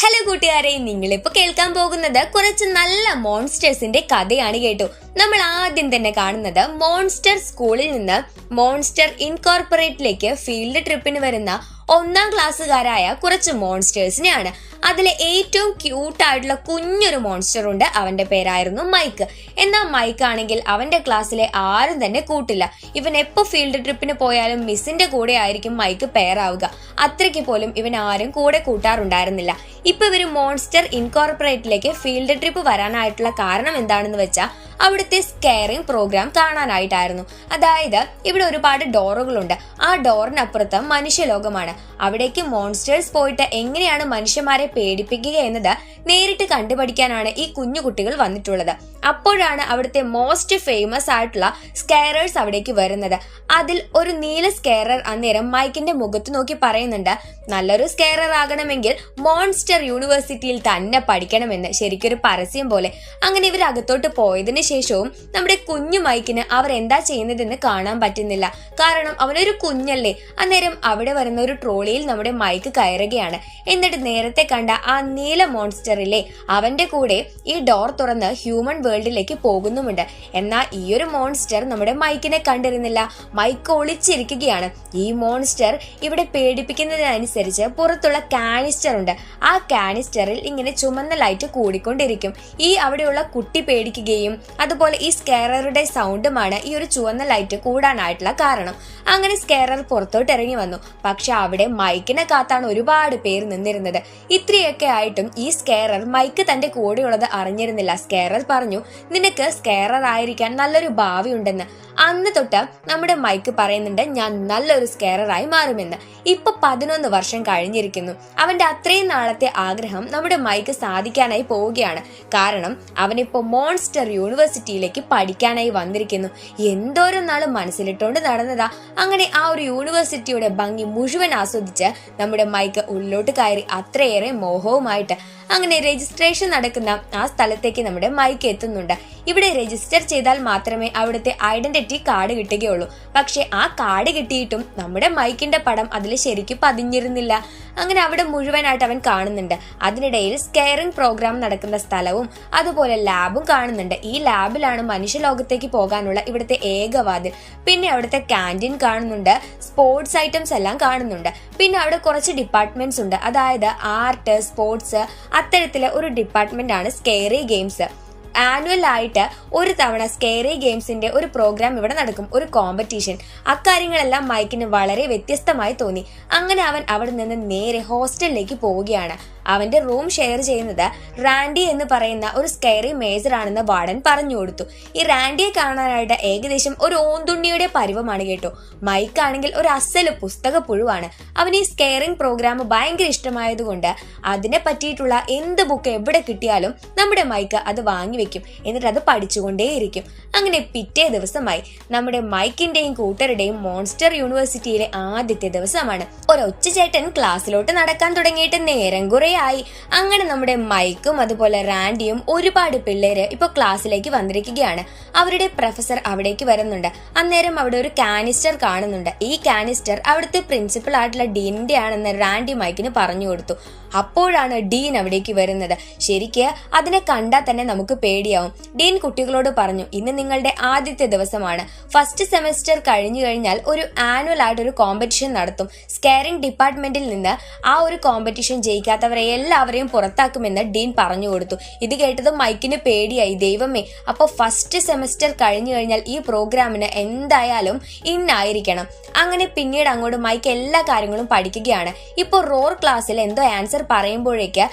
Hello കൂട്ടുകാരെ. നിങ്ങളിപ്പോ കേൾക്കാൻ പോകുന്നത് കുറച്ച് നല്ല മോൺസ്റ്റേഴ്സിന്റെ കഥയാണ് കേട്ടോ. നമ്മൾ ആദ്യം തന്നെ കാണുന്നത് മോൺസ്റ്റർ സ്കൂളിൽ നിന്ന് മോൺസ്റ്റർ ഇൻകോർപ്പറേറ്റിലേക്ക് ഫീൽഡ് ട്രിപ്പിന് വരുന്ന ഒന്നാം ക്ലാസ്സുകാരായ കുറച്ച് മോൺസ്റ്റേഴ്സിനെയാണ് അതിലെ ഏറ്റവും ക്യൂട്ട് ആയിട്ടുള്ള കുഞ്ഞൊരു മോൺസ്റ്റർ ഉണ്ട്. അവന്റെ പേരായിരുന്നു മൈക്ക്. എന്നാൽ മൈക്ക് ആണെങ്കിൽ അവന്റെ ക്ലാസ്സിലെ ആരും തന്നെ കൂട്ടില്ല. ഇവൻ എപ്പോ ഫീൽഡ് ട്രിപ്പിന് പോയാലും മിസ്സിന്റെ കൂടെ ആയിരിക്കും മൈക്ക് പേരാവുക അത്രയ്ക്ക് പോലും ഇവൻ ആരും കൂടെ കൂട്ടാറുണ്ടായിരുന്നില്ല. ഇപ്പൊ ഇവർ മോൺസ്റ്റർ ഇൻകോർപ്പറേറ്റിലേക്ക് ഫീൽഡ് ട്രിപ്പ് വരാനായിട്ടുള്ള കാരണം എന്താണെന്ന് വെച്ചാൽ അവിടുത്തെ സ്കെയറിംഗ് പ്രോഗ്രാം കാണാനായിട്ടായിരുന്നു. അതായത് ഇവിടെ ഒരുപാട് ഡോറുകളുണ്ട്. ആ ഡോറിനപ്പുറത്ത് മനുഷ്യലോകമാണ്. അവിടേക്ക് മോൺസ്റ്റേഴ്സ് പോയിട്ട് എങ്ങനെയാണ് മനുഷ്യന്മാരെ പേടിപ്പിക്കുക എന്നത് നേരിട്ട് കണ്ടുപഠിക്കാനാണ് ഈ കുഞ്ഞുകുട്ടികൾ വന്നിട്ടുള്ളത്. അപ്പോഴാണ് അവിടുത്തെ മോസ്റ്റ് ഫേമസ് ആയിട്ടുള്ള സ്കെയറേഴ്സ് അവിടേക്ക് വരുന്നത്. അതിൽ ഒരു നീല സ്കെയറർ അന്നേരം മൈക്കിന്റെ മുഖത്ത് നോക്കി പറയുന്നുണ്ട് നല്ലൊരു സ്കെയറർ ആകണമെങ്കിൽ മോൺസ്റ്റർ യൂണിവേഴ്സിറ്റിയിൽ തന്നെ പഠിക്കണമെന്ന്. ശരിക്കൊരു പരസ്യം പോലെ. അങ്ങനെ ഇവർ അകത്തോട്ട് പോയതിന് ശേഷവും നമ്മുടെ കുഞ്ഞു മൈക്കിന് അവർ എന്താ ചെയ്യുന്നതെന്ന് കാണാൻ പറ്റുന്നില്ല. കാരണം അവനൊരു കുഞ്ഞല്ലേ. അന്നേരം അവിടെ വരുന്ന ഒരു ട്രോളിയിൽ നമ്മുടെ മൈക്ക് കയറുകയാണ്. എന്നിട്ട് നേരത്തെ കണ്ട ആ നീല മോൺസ്റ്ററിലെ അവന്റെ കൂടെ ഈ ഡോർ തുറന്ന് ഹ്യൂമൻ വേൾഡിലേക്ക് പോകുന്നുമുണ്ട്. എന്നാൽ ഈ ഒരു മോൺസ്റ്റർ നമ്മുടെ മൈക്കിനെ കണ്ടിരുന്നില്ല. മൈക്ക് ഒളിച്ചിരിക്കുകയാണ്. ഈ മോൺസ്റ്റർ ഇവിടെ പേടിപ്പിക്കുന്നതിനനുസരിച്ച് പുറത്തുള്ള കാനിസ്റ്റർ ഉണ്ട്. ആ കാനിസ്റ്ററിൽ ഇങ്ങനെ ചുമന്ന ലൈറ്റ് കൂടിക്കൊണ്ടിരിക്കും. ഈ അവിടെയുള്ള കുട്ടി പേടിക്കുകയും അതുപോലെ ഈ സ്കെയററുടെ സൗണ്ടുമാണ് ഈ ഒരു ചുവന്ന ലൈറ്റ് കൂടാനായിട്ടുള്ള കാരണം. അങ്ങനെ സ്കെയറർ പുറത്തോട്ട് ഇറങ്ങി വന്നു. പക്ഷെ അവിടെ മൈക്കിനെ കാത്താണ് ഒരുപാട് പേര് നിന്നിരുന്നത്. ഇത്രയൊക്കെ ആയിട്ടും ഈ സ്കെയറർ മൈക്ക് തന്റെ കൂടെയുള്ളത് അറിഞ്ഞിരുന്നില്ല. സ്കെയറർ പറഞ്ഞു നിനക്ക് സ്കെയറർ ആയിരിക്കാൻ നല്ലൊരു ഭാവി ഉണ്ടെന്ന്. അന്ന് തൊട്ട് നമ്മുടെ മൈക്ക് പറയുന്നുണ്ട് ഞാൻ നല്ലൊരു സ്കെയറായി മാറുമെന്ന്. ഇപ്പൊ പതിനൊന്ന് വർഷം കഴിഞ്ഞിരിക്കുന്നു. അവന്റെ അത്രയും നാളത്തെ ആഗ്രഹം നമ്മുടെ മൈക്ക് സാധിക്കാനായി പോവുകയാണ്. കാരണം അവനിപ്പോ മോൺസ്റ്റർ യൂണിവേഴ്സിറ്റിയിലേക്ക് പഠിക്കാനായി വന്നിരിക്കുന്നു. എന്തോരം നാൾ മനസ്സിലിട്ടുകൊണ്ട് നടന്നതാ. അങ്ങനെ ആ ഒരു യൂണിവേഴ്സിറ്റിയുടെ ഭംഗി മുഴുവൻ ആസ്വദിച്ച് നമ്മുടെ മൈക്ക് ഉള്ളിലോട്ട് കയറി അത്രയേറെ മോഹവുമായിട്ട്. അങ്ങനെ രജിസ്ട്രേഷൻ നടക്കുന്ന ആ സ്ഥലത്തേക്ക് നമ്മുടെ മൈക്ക് എത്തുന്നുണ്ട്. ഇവിടെ രജിസ്റ്റർ ചെയ്താൽ മാത്രമേ അവിടുത്തെ ഐഡന്റിറ്റി കാർഡ് കിട്ടുകയുള്ളൂ. പക്ഷെ ആ കാർഡ് കിട്ടിയിട്ടും നമ്മുടെ മൈക്കിന്റെ പടം അതിൽ ശരിക്കും പതിഞ്ഞിരുന്നില്ല. അങ്ങനെ അവിടെ മുഴുവനായിട്ട് അവൻ കാണുന്നുണ്ട്. അതിനിടയിൽ സ്കെയറിംഗ് പ്രോഗ്രാം നടക്കുന്ന സ്ഥലവും അതുപോലെ ലാബും കാണുന്നുണ്ട്. ഈ ലാബിലാണ് മനുഷ്യലോകത്തേക്ക് പോകാനുള്ള ഇവിടുത്തെ ഏകവാതിൽ. പിന്നെ അവിടുത്തെ ക്യാന്റീൻ കാണുന്നുണ്ട്. സ്പോർട്സ് ഐറ്റംസ് എല്ലാം കാണുന്നുണ്ട്. പിന്നെ അവിടെ കുറച്ച് ഡിപ്പാർട്ട്മെന്റ്സ് ഉണ്ട്. അതായത് ആർട്ട് സ്പോർട്സ് അത്തരത്തിലെ ഒരു ഡിപ്പാർട്ട്മെന്റ് ആണ് സ്കെയറി ഗെയിംസ് ആനുവൽ ആയിട്ട് ഒരു തവണ സ്കെയറി ഗെയിംസിന്റെ ഒരു പ്രോഗ്രാം ഇവിടെ നടക്കും ഒരു കോമ്പറ്റീഷൻ അക്കാര്യങ്ങളെല്ലാം മൈക്കിന് വളരെ വ്യത്യസ്തമായി തോന്നി. അങ്ങനെ അവൻ അവിടെ നിന്ന് നേരെ ഹോസ്റ്റലിലേക്ക് പോവുകയാണ്. അവന്റെ റൂം ഷെയർ ചെയ്യുന്നത് റാൻഡി എന്ന് പറയുന്ന ഒരു സ്കെയറി മേജർ ആണെന്ന് വാർഡൻ പറഞ്ഞു കൊടുത്തു. ഈ റാൻഡിയെ കാണാനായിട്ട് ഏകദേശം ഒരു ഓന്തുണ്ണിയുടെ പരിവമാണ് കേട്ടോ. മൈക്ക് ആണെങ്കിൽ ഒരു അസൽ പുസ്തക പുഴുവാണ്. അവൻ ഈ സ്കെയറിംഗ് പ്രോഗ്രാം ഭയങ്കര ഇഷ്ടമായതുകൊണ്ട് അതിനെ പറ്റിയിട്ടുള്ള എന്ത് ബുക്ക് എവിടെ കിട്ടിയാലും നമ്മുടെ മൈക്ക് അത് വാങ്ങി വെക്കും. എന്നിട്ട് അത് പഠിച്ചുകൊണ്ടേയിരിക്കും. അങ്ങനെ പിറ്റേ ദിവസമായി നമ്മുടെ മൈക്കിന്റെയും കൂട്ടരുടെയും മോൺസ്റ്റർ യൂണിവേഴ്സിറ്റിയിലെ ആദ്യത്തെ ദിവസമാണ്. ഒരൊച്ചേട്ടൻ ക്ലാസ്സിലോട്ട് നടക്കാൻ തുടങ്ങിയിട്ട് നേരം കുറെ ആയി. അങ്ങനെ നമ്മുടെ മൈക്കും അതുപോലെ റാൻഡിയും ഒരുപാട് പിള്ളേര് ഇപ്പൊ ക്ലാസ്സിലേക്ക് വന്നിരിക്കുകയാണ്. അവരുടെ പ്രൊഫസർ അവിടേക്ക് വരുന്നുണ്ട്. അന്നേരം അവിടെ ഒരു കാനിസ്റ്റർ കാണുന്നുണ്ട്. ഈ കാനിസ്റ്റർ അവിടുത്തെ പ്രിൻസിപ്പൾ ആയിട്ടുള്ള ഡീനിന്റെ ആണെന്ന് റാൻഡി മൈക്കിന് പറഞ്ഞു കൊടുത്തു. അപ്പോഴാണ് ഡീൻ അവിടേക്ക് വരുന്നത്. ശരിക്ക് അതിനെ കണ്ടാൽ തന്നെ നമുക്ക് പേടിയാവും. ഡീൻ കുട്ടികളോട് പറഞ്ഞു ഇന്ന് നിങ്ങളുടെ ആദ്യത്തെ ദിവസമാണ്. ഫസ്റ്റ് സെമസ്റ്റർ കഴിഞ്ഞു കഴിഞ്ഞാൽ ഒരു ആനുവൽ ആയിട്ട് ഒരു കോമ്പറ്റീഷൻ നടത്തും. സ്കെയറിംഗ് ഡിപ്പാർട്ട്മെന്റിൽ നിന്ന് ആ ഒരു കോമ്പറ്റീഷൻ ജയിക്കാത്തവരെ എല്ലാവരെയും പുറത്താക്കുമെന്ന് ഡീൻ പറഞ്ഞു കൊടുത്തു. ഇത് കേട്ടത് മൈക്കിന് പേടിയായി. ദൈവമേ അപ്പോൾ ഫസ്റ്റ് സെമസ്റ്റർ കഴിഞ്ഞു കഴിഞ്ഞാൽ ഈ പ്രോഗ്രാമിന് എന്തായാലും ഇന്നായിരിക്കണം അങ്ങനെ പിന്നീട് അങ്ങോട്ട് മൈക്ക് എല്ലാ കാര്യങ്ങളും പഠിക്കുകയാണ്. ഇപ്പോൾ റോർ ക്ലാസ്സിൽ എന്തോ ആൻസർ പറയുമ്പോഴേക്ക്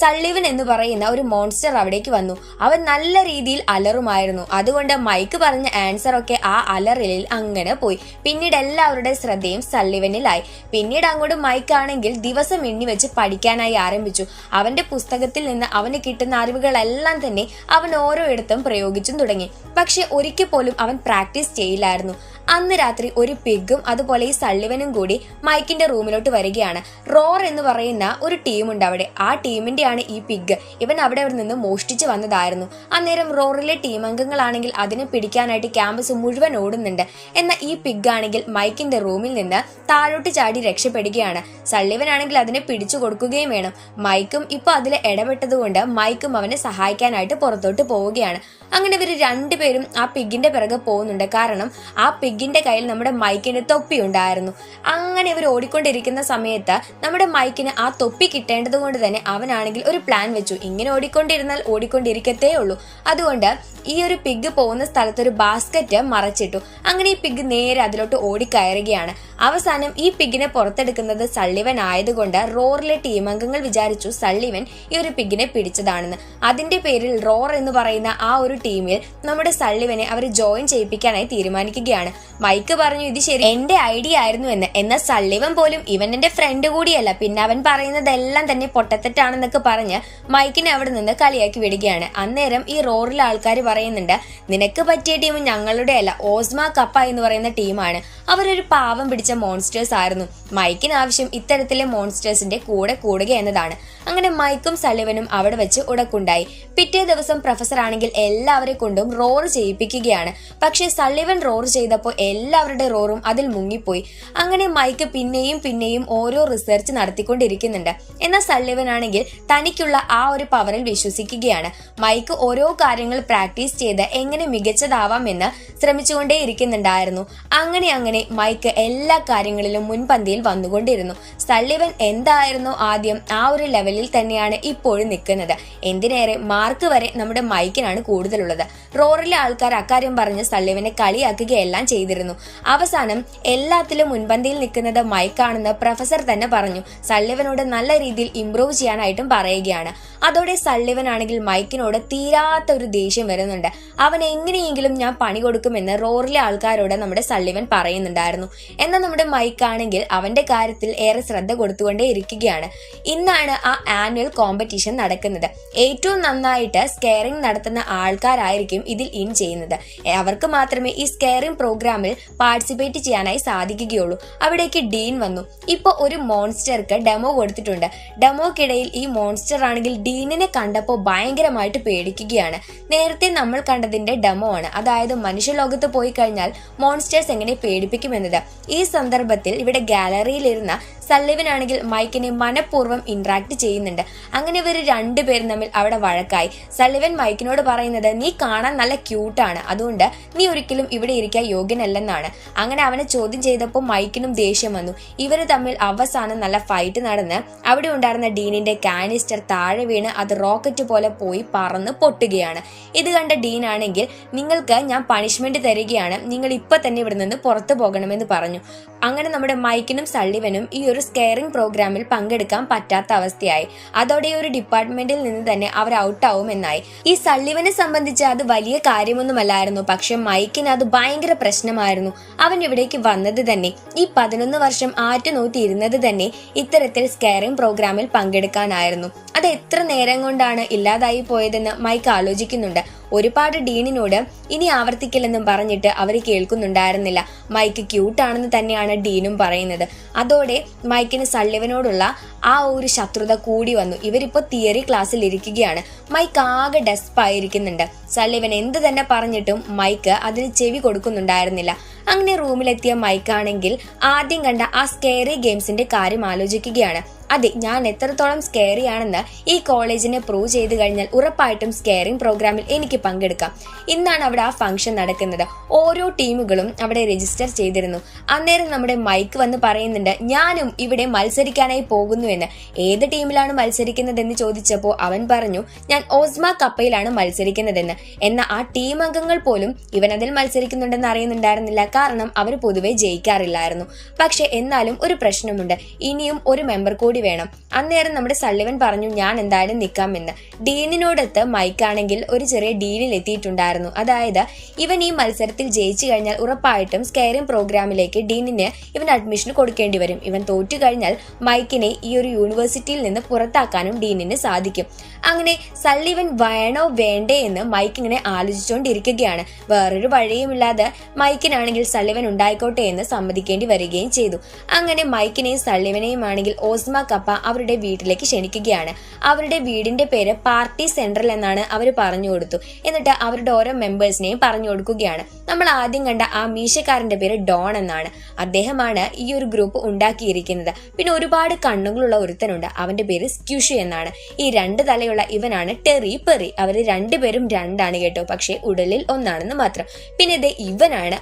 സള്ളിവൻ എന്ന് പറയുന്ന ഒരു മോൺസ്റ്റർ അവിടേക്ക് വന്നു. അവൻ നല്ല രീതിയിൽ അലറുമായിരുന്നു. അതുകൊണ്ട് മൈക്ക് പറഞ്ഞ ആൻസർ ഒക്കെ ആ അലറലിൽ അങ്ങനെ പോയി. പിന്നീട് എല്ലാവരുടെ ശ്രദ്ധയും സള്ളിവനിലായി. പിന്നീട് അങ്ങോട്ട് മൈക്ക് ആണെങ്കിൽ ദിവസം എണ്ണി വെച്ച് പഠിക്കാനായി ആരംഭിച്ചു. അവന്റെ പുസ്തകത്തിൽ നിന്ന് അവന് കിട്ടുന്ന അറിവുകളെല്ലാം തന്നെ അവൻ ഓരോ ഇടത്തും പ്രയോഗിച്ചും തുടങ്ങി. പക്ഷെ ഒരിക്കൽ പോലും അവൻ പ്രാക്ടീസ് ചെയ്യില്ലായിരുന്നു. അന്ന് രാത്രി ഒരു പിഗും അതുപോലെ ഈ സള്ളിവനും കൂടി മൈക്കിന്റെ റൂമിലോട്ട് വരികയാണ്. റോർ എന്ന് പറയുന്ന ഒരു ടീമുണ്ട് അവിടെ. ആ ടീമിന്റെയാണ് ഈ പിഗ് ഇവൻ അവിടെ അവിടെ നിന്ന് മോഷ്ടിച്ചു വന്നതായിരുന്നു. അന്നേരം റോറിലെ ടീം അംഗങ്ങളാണെങ്കിൽ അതിനെ പിടിക്കാനായിട്ട് ക്യാമ്പസ് മുഴുവൻ ഓടുന്നുണ്ട്. എന്നാൽ ഈ പിഗ് ആണെങ്കിൽ മൈക്കിന്റെ റൂമിൽ നിന്ന് താഴോട്ട് ചാടി രക്ഷപ്പെടുകയാണ്. സള്ളിവൻ ആണെങ്കിൽ അതിനെ പിടിച്ചു കൊടുക്കുകയും വേണം. മൈക്കും ഇപ്പൊ അതിൽ ഇടപെട്ടതുകൊണ്ട് മൈക്കും അവനെ സഹായിക്കാനായിട്ട് പുറത്തോട്ട് പോവുകയാണ്. അങ്ങനെ ഇവർ രണ്ടുപേരും ആ പിഗിന്റെ പിറകെ പോകുന്നുണ്ട്. കാരണം ആ പിഗിന്റെ കയ്യിൽ നമ്മുടെ മൈക്കിന്റെ തൊപ്പി ഉണ്ടായിരുന്നു. അങ്ങനെ ഇവർ ഓടിക്കൊണ്ടിരിക്കുന്ന സമയത്ത് നമ്മുടെ മൈക്കിന് ആ തൊപ്പി കിട്ടേണ്ടത് കൊണ്ട് തന്നെ അവനാണെങ്കിൽ ഒരു പ്ലാൻ വെച്ചു. ഇങ്ങനെ ഓടിക്കൊണ്ടിരുന്നാൽ ഓടിക്കൊണ്ടിരിക്കത്തേ ഉള്ളൂ. അതുകൊണ്ട് ഈ ഒരു പിഗ് പോകുന്ന സ്ഥലത്ത് ഒരു ബാസ്ക്കറ്റ് മറച്ചിട്ടു. അങ്ങനെ ഈ പിഗ് നേരെ അതിലോട്ട് ഓടിക്കയറുകയാണ്. അവസാനം ഈ പിഗിനെ പുറത്തെടുക്കുന്നത് സള്ളിവൻ ആയതുകൊണ്ട് റോറിലെ ടീം അംഗങ്ങൾ വിചാരിച്ചു സള്ളിവൻ ഈ ഒരു പിഗിനെ പിടിച്ചതാണെന്ന്. അതിന്റെ പേരിൽ റോർ എന്ന് പറയുന്ന ആ ഒരു ടീമിൽ നമ്മുടെ സള്ളിവനെ അവർ ജോയിൻ ചെയ്യിപ്പിക്കാനായി തീരുമാനിക്കുകയാണ്. മൈക്ക് പറഞ്ഞു ഇത് ശരി എന്റെ ഐഡിയ ആയിരുന്നു എന്ന്. എന്നാൽ സള്ളിവൻ പോലും ഇവൻ എന്റെ ഫ്രണ്ട് കൂടിയല്ല. പിന്നെ അവൻ പറയുന്നതെല്ലാം തന്നെ പൊട്ടത്തെറ്റാണെന്നൊക്കെ പറഞ്ഞ് മൈക്കിനെ അവിടെ നിന്ന് കളിയാക്കി വിടുകയാണ്. അന്നേരം ഈ റോറിലെ ആൾക്കാർ പറയുന്നുണ്ട് നിനക്ക് പറ്റിയ ടീം ഞങ്ങളുടെ അല്ല ഓസ്മ കപ്പ എന്ന് പറയുന്ന ടീമാണ്. അവരൊരു പാവം പിടിച്ച മോൺസ്റ്റേഴ്സ് ആയിരുന്നു. മൈക്കിന് ആവശ്യം ഇത്തരത്തിലെ മോൺസ്റ്റേഴ്സിന്റെ കൂടെ കൂടുക എന്നതാണ്. അങ്ങനെ മൈക്കും സള്ളിവനും അവിടെ വെച്ച് ഉടക്കുണ്ടായി. പിറ്റേ ദിവസം പ്രൊഫസർ ആണെങ്കിൽ എല്ലാവരെ കൊണ്ടും റോർ ചെയ്യിപ്പിക്കുകയാണ്. പക്ഷേ സള്ളിവൻ റോർ ചെയ്തപ്പോൾ എല്ലാവരുടെ റോറും അതിൽ മുങ്ങിപ്പോയി. അങ്ങനെ മൈക്ക് പിന്നെയും പിന്നെയും ഓരോ റിസർച്ച് നടത്തിക്കൊണ്ടിരിക്കുന്നുണ്ട്. എന്നാൽ സള്ളിവൻ ആണെങ്കിൽ തനിക്കുള്ള ആ ഒരു പവറിൽ വിശ്വസിക്കുകയാണ്. മൈക്ക് ഓരോ കാര്യങ്ങൾ പ്രാക്ടീസ് ചെയ്ത് എങ്ങനെ മികച്ചതാവാമെന്ന് ശ്രമിച്ചുകൊണ്ടേ ഇരിക്കുന്നുണ്ടായിരുന്നു. അങ്ങനെ അങ്ങനെ മൈക്ക് എല്ലാ കാര്യങ്ങളിലും മുൻപന്തിയിൽ വന്നുകൊണ്ടിരുന്നു. സള്ളിവൻ എന്തായിരുന്നു ആദ്യം ആ ഒരു ലെവലിൽ തന്നെയാണ് ഇപ്പോഴും നിൽക്കുന്നത്. എന്തിനേറെ മാർക്ക് വരെ നമ്മുടെ മൈക്കിനാണ് കൂടുതലുള്ളത്. റോറിലെ ആൾക്കാർ അക്കാര്യം പറഞ്ഞ് സള്ളിവനെ കളിയാക്കുകയെല്ലാം ചെയ്തിരുന്നു. അവസാനം എല്ലാത്തിലും മുൻപന്തിയിൽ നിൽക്കുന്നത് മൈക്കാണെന്ന് പ്രൊഫസർ തന്നെ പറഞ്ഞു. സള്ളിവനോട് നല്ല രീതിയിൽ ഇംപ്രൂവ് ചെയ്യാനായിട്ടും പറയുകയാണ്. അതോടെ സള്ളിവൻ ആണെങ്കിൽ മൈക്കിനോട് തീരാത്ത ഒരു ദേഷ്യം വരുന്നുണ്ട്. അവൻ എങ്ങനെയെങ്കിലും ഞാൻ പണി കൊടുക്കുമെന്ന് റോറിലെ ആൾക്കാരോട് നമ്മുടെ സള്ളിവൻ പറയുന്നുണ്ടായിരുന്നു. എന്നാൽ നമ്മുടെ മൈക്കാണെങ്കിൽ അവന്റെ കാര്യത്തിൽ ഏറെ ശ്രദ്ധ കൊടുത്തുകൊണ്ടേ ഇരിക്കുകയാണ് ഇന്നാണ് ആ ആനുവൽ കോമ്പറ്റീഷൻ നടക്കുന്നത്. ഏറ്റവും നന്നായിട്ട് സ്കെയറിംഗ് നടത്തുന്ന ആൾക്കാരായിരിക്കും ഇതിൽ ഇൻ ചെയ്യുന്നത്. അവർക്ക് മാത്രമേ ഈ സ്കെയറിംഗ് പ്രോഗ്രാമിൽ പാർട്ടിസിപ്പേറ്റ് ചെയ്യാനായി സാധിക്കുകയുള്ളൂ. അവിടേക്ക് ഡീൻ വന്നു. ഇപ്പൊ ഒരു മോൺസ്റ്റർക്ക് ഡെമോ കൊടുത്തിട്ടുണ്ട്. ഡെമോക്കിടയിൽ ഈ മോൺസ്റ്റർ ആണെങ്കിൽ ഡീനിനെ കണ്ടപ്പോൾ ഭയങ്കരമായിട്ട് പേടിക്കുകയാണ്. നേരത്തെ നമ്മൾ കണ്ടതിന്റെ ഡെമോ ആണ്. അതായത് മനുഷ്യലോകത്ത് പോയി കഴിഞ്ഞാൽ മോൺസ്റ്റേഴ്സ് എങ്ങനെ പേടിപ്പിക്കുമെന്നത്. ഈ സന്ദർഭത്തിൽ ഇവിടെ ഗാലറിയിലിരുന്ന സല്ലിവൻ ആണെങ്കിൽ മൈക്കിനെ മനഃപൂർവം ഇന്ററാക്ട് ചെയ്യുന്നുണ്ട്. അങ്ങനെ ഇവർ രണ്ടുപേരും തമ്മിൽ അവിടെ വഴക്കായി. സലിവൻ മൈക്കിനോട് പറയുന്നത് നീ കാണാൻ നല്ല ക്യൂട്ടാണ്. അതുകൊണ്ട് നീ ഒരിക്കലും ഇവിടെ ഇരിക്കാൻ യോഗ്യനല്ലെന്നാണ്. അങ്ങനെ അവനെ ചോദ്യം ചെയ്തപ്പോൾ മൈക്കിനും ദേഷ്യം വന്നു. ഇവർ തമ്മിൽ അവസാനം നല്ല ഫൈറ്റ് നടന്ന് അവിടെ ഉണ്ടായിരുന്ന ഡീനിന്റെ കാനിസ്റ്റർ താഴെ വീണ് അത് റോക്കറ്റ് പോലെ പോയി പറന്ന് പൊട്ടുകയാണ്. ഇത് കണ്ട ഡീൻ ആണെങ്കിൽ നിങ്ങൾക്ക് ഞാൻ പണിഷ്മെന്റ് തരികയാണ്. നിങ്ങൾ ഇപ്പൊ തന്നെ ഇവിടെ നിന്ന് പുറത്തു പോകണമെന്ന് പറഞ്ഞു. അങ്ങനെ നമ്മുടെ മൈക്കിനും സള്ളിവനും ഈ ഒരു സ്കെയറിംഗ് പ്രോഗ്രാമിൽ പങ്കെടുക്കാൻ പറ്റാത്ത അവസ്ഥയായി. അതോടെ ഒരു ഡിപ്പാർട്ട്മെന്റിൽ നിന്ന് തന്നെ അവർ എന്നായി ഈ സള്ളിവനെ സംബന്ധിച്ച് അത് വലിയ കാര്യമൊന്നുമല്ലായിരുന്നു. പക്ഷെ മൈക്കിന് അത് ഭയങ്കര പ്രശ്നമായിരുന്നു. അവൻ ഇവിടേക്ക് വന്നത് തന്നെ ഈ പതിനൊന്ന് വർഷം ആറ്റുനോറ്റി ഇരുന്നത് തന്നെ ഇത്തരത്തിൽ സ്കെയറിംഗ് പ്രോഗ്രാമിൽ പങ്കെടുക്കാനായിരുന്നു. അത് എത്ര നേരം കൊണ്ടാണ് ഇല്ലാതായി പോയതെന്ന് മൈക്ക് ആലോചിക്കുന്നുണ്ട്. ഒരുപാട് ഡീനിനോട് ഇനി ആവർത്തിക്കില്ലെന്നും പറഞ്ഞിട്ട് അവർ കേൾക്കുന്നുണ്ടായിരുന്നില്ല. മൈക്ക് ക്യൂട്ടാണെന്ന് തന്നെയാണ് ഡീനും പറയുന്നത്. അതോടെ മൈക്കിന് സള്ളിവനോടുള്ള ആ ഒരു ശത്രുത കൂടി വന്നു. ഇവരിപ്പോൾ തിയറി ക്ലാസ്സിൽ ഇരിക്കുകയാണ്. മൈക്ക് ആകെ ഡെസ്പായിരിക്കുന്നുണ്ട്. സള്ളിവൻ എന്ത് തന്നെ പറഞ്ഞിട്ടും മൈക്ക് അതിന് ചെവി കൊടുക്കുന്നുണ്ടായിരുന്നില്ല. അങ്ങനെ റൂമിലെത്തിയ മൈക്കാണെങ്കിൽ ആദ്യം കണ്ട ആ സ്കേറി ഗെയിംസിന്റെ കാര്യം ആലോചിക്കുകയാണ്. അതെ ഞാൻ എത്രത്തോളം സ്കേറി ആണെന്ന് ഈ കോളേജിനെ പ്രൂവ് ചെയ്തു കഴിഞ്ഞാൽ ഉറപ്പായിട്ടും സ്കെയറിംഗ് പ്രോഗ്രാമിൽ എനിക്ക് പങ്കെടുക്കാം. ഇന്നാണ് അവിടെ ആ ഫംഗ്ഷൻ നടക്കുന്നത്. ഓരോ ടീമുകളും അവിടെ രജിസ്റ്റർ ചെയ്തിരുന്നു. അന്നേരം നമ്മുടെ മൈക്ക് വന്ന് പറയുന്നുണ്ട് ഞാനും ഇവിടെ മത്സരിക്കാനായി പോകുന്നു എന്ന്. ഏത് ടീമിലാണ് മത്സരിക്കുന്നതെന്ന് ചോദിച്ചപ്പോൾ അവൻ പറഞ്ഞു ഞാൻ ഓസ്മ കപ്പയിലാണ് മത്സരിക്കുന്നതെന്ന്. എന്നാൽ ആ ടീം അംഗങ്ങൾ പോലും ഇവൻ അതിൽ മത്സരിക്കുന്നുണ്ടെന്ന് അറിയുന്നുണ്ടായിരുന്നില്ല. കാരണം അവർ പൊതുവെ ജയിക്കാറില്ലായിരുന്നു. പക്ഷെ എന്നാലും ഒരു പ്രശ്നമുണ്ട്. ഇനിയും ഒരു മെമ്പർ കൂടി വേണം. അന്നേരം നമ്മുടെ സള്ളിവൻ പറഞ്ഞു ഞാൻ എന്തായാലും നിൽക്കാമെന്ന് ഡീനിനോടൊത്ത് മൈക്കാണെങ്കിൽ ഒരു ചെറിയ ഡീലിൽ എത്തിയിട്ടുണ്ടായിരുന്നു. അതായത് ഇവൻ ഈ മത്സരത്തിൽ ജയിച്ചു കഴിഞ്ഞാൽ ഉറപ്പായിട്ടും സ്കെയറിംഗ് പ്രോഗ്രാമിലേക്ക് ഡീനിന് ഇവൻ അഡ്മിഷൻ കൊടുക്കേണ്ടി വരും. ഇവൻ തോറ്റു കഴിഞ്ഞാൽ മൈക്കിനെ ഈ ഒരു യൂണിവേഴ്സിറ്റിയിൽ നിന്ന് പുറത്താക്കാനും ഡീനിന് സാധിക്കും. അങ്ങനെ സള്ളിവൻ വേണോ വേണ്ടേ എന്ന് മൈക്ക് ഇങ്ങനെ ആലോചിച്ചുകൊണ്ടിരിക്കുകയാണ്. വേറൊരു വഴിയുമില്ലാതെ മൈക്കിനാണെങ്കിൽ ടീമിൽ സള്ളിവൻ ഉണ്ടായിക്കോട്ടെ എന്ന് സമ്മതിക്കേണ്ടി വരികയും ചെയ്തു. അങ്ങനെ മൈക്കിനെയും സള്ളിവനെയും ആണെങ്കിൽ ഓസ്മ കപ്പ അവരുടെ വീട്ടിലേക്ക് ക്ഷണിക്കുകയാണ്. അവരുടെ വീടിന്റെ പേര് പാർട്ടി സെൻട്രൽ എന്നാണ് അവർ പറഞ്ഞു കൊടുത്തു. എന്നിട്ട് അവരുടെ ഓരോ മെമ്പേഴ്സിനെയും പറഞ്ഞു കൊടുക്കുകയാണ്. നമ്മൾ ആദ്യം കണ്ട ആ മീശക്കാരന്റെ പേര് ഡോൺ എന്നാണ്. അദ്ദേഹമാണ് ഈ ഒരു ഗ്രൂപ്പ് ഉണ്ടാക്കിയിരിക്കുന്നത്. പിന്നെ ഒരുപാട് കണ്ണുകളുള്ള ഒരുത്തനുണ്ട്. അവന്റെ പേര് സ്ക്യൂഷു എന്നാണ്. ഈ രണ്ട് തലയുള്ള ഇവനാണ് ടെറി പെറി. അവർ രണ്ടുപേരും രണ്ടാണ് കേട്ടോ. പക്ഷേ ഉടലിൽ ഒന്നാണെന്ന് മാത്രം. പിന്നെ ഇവനാണ്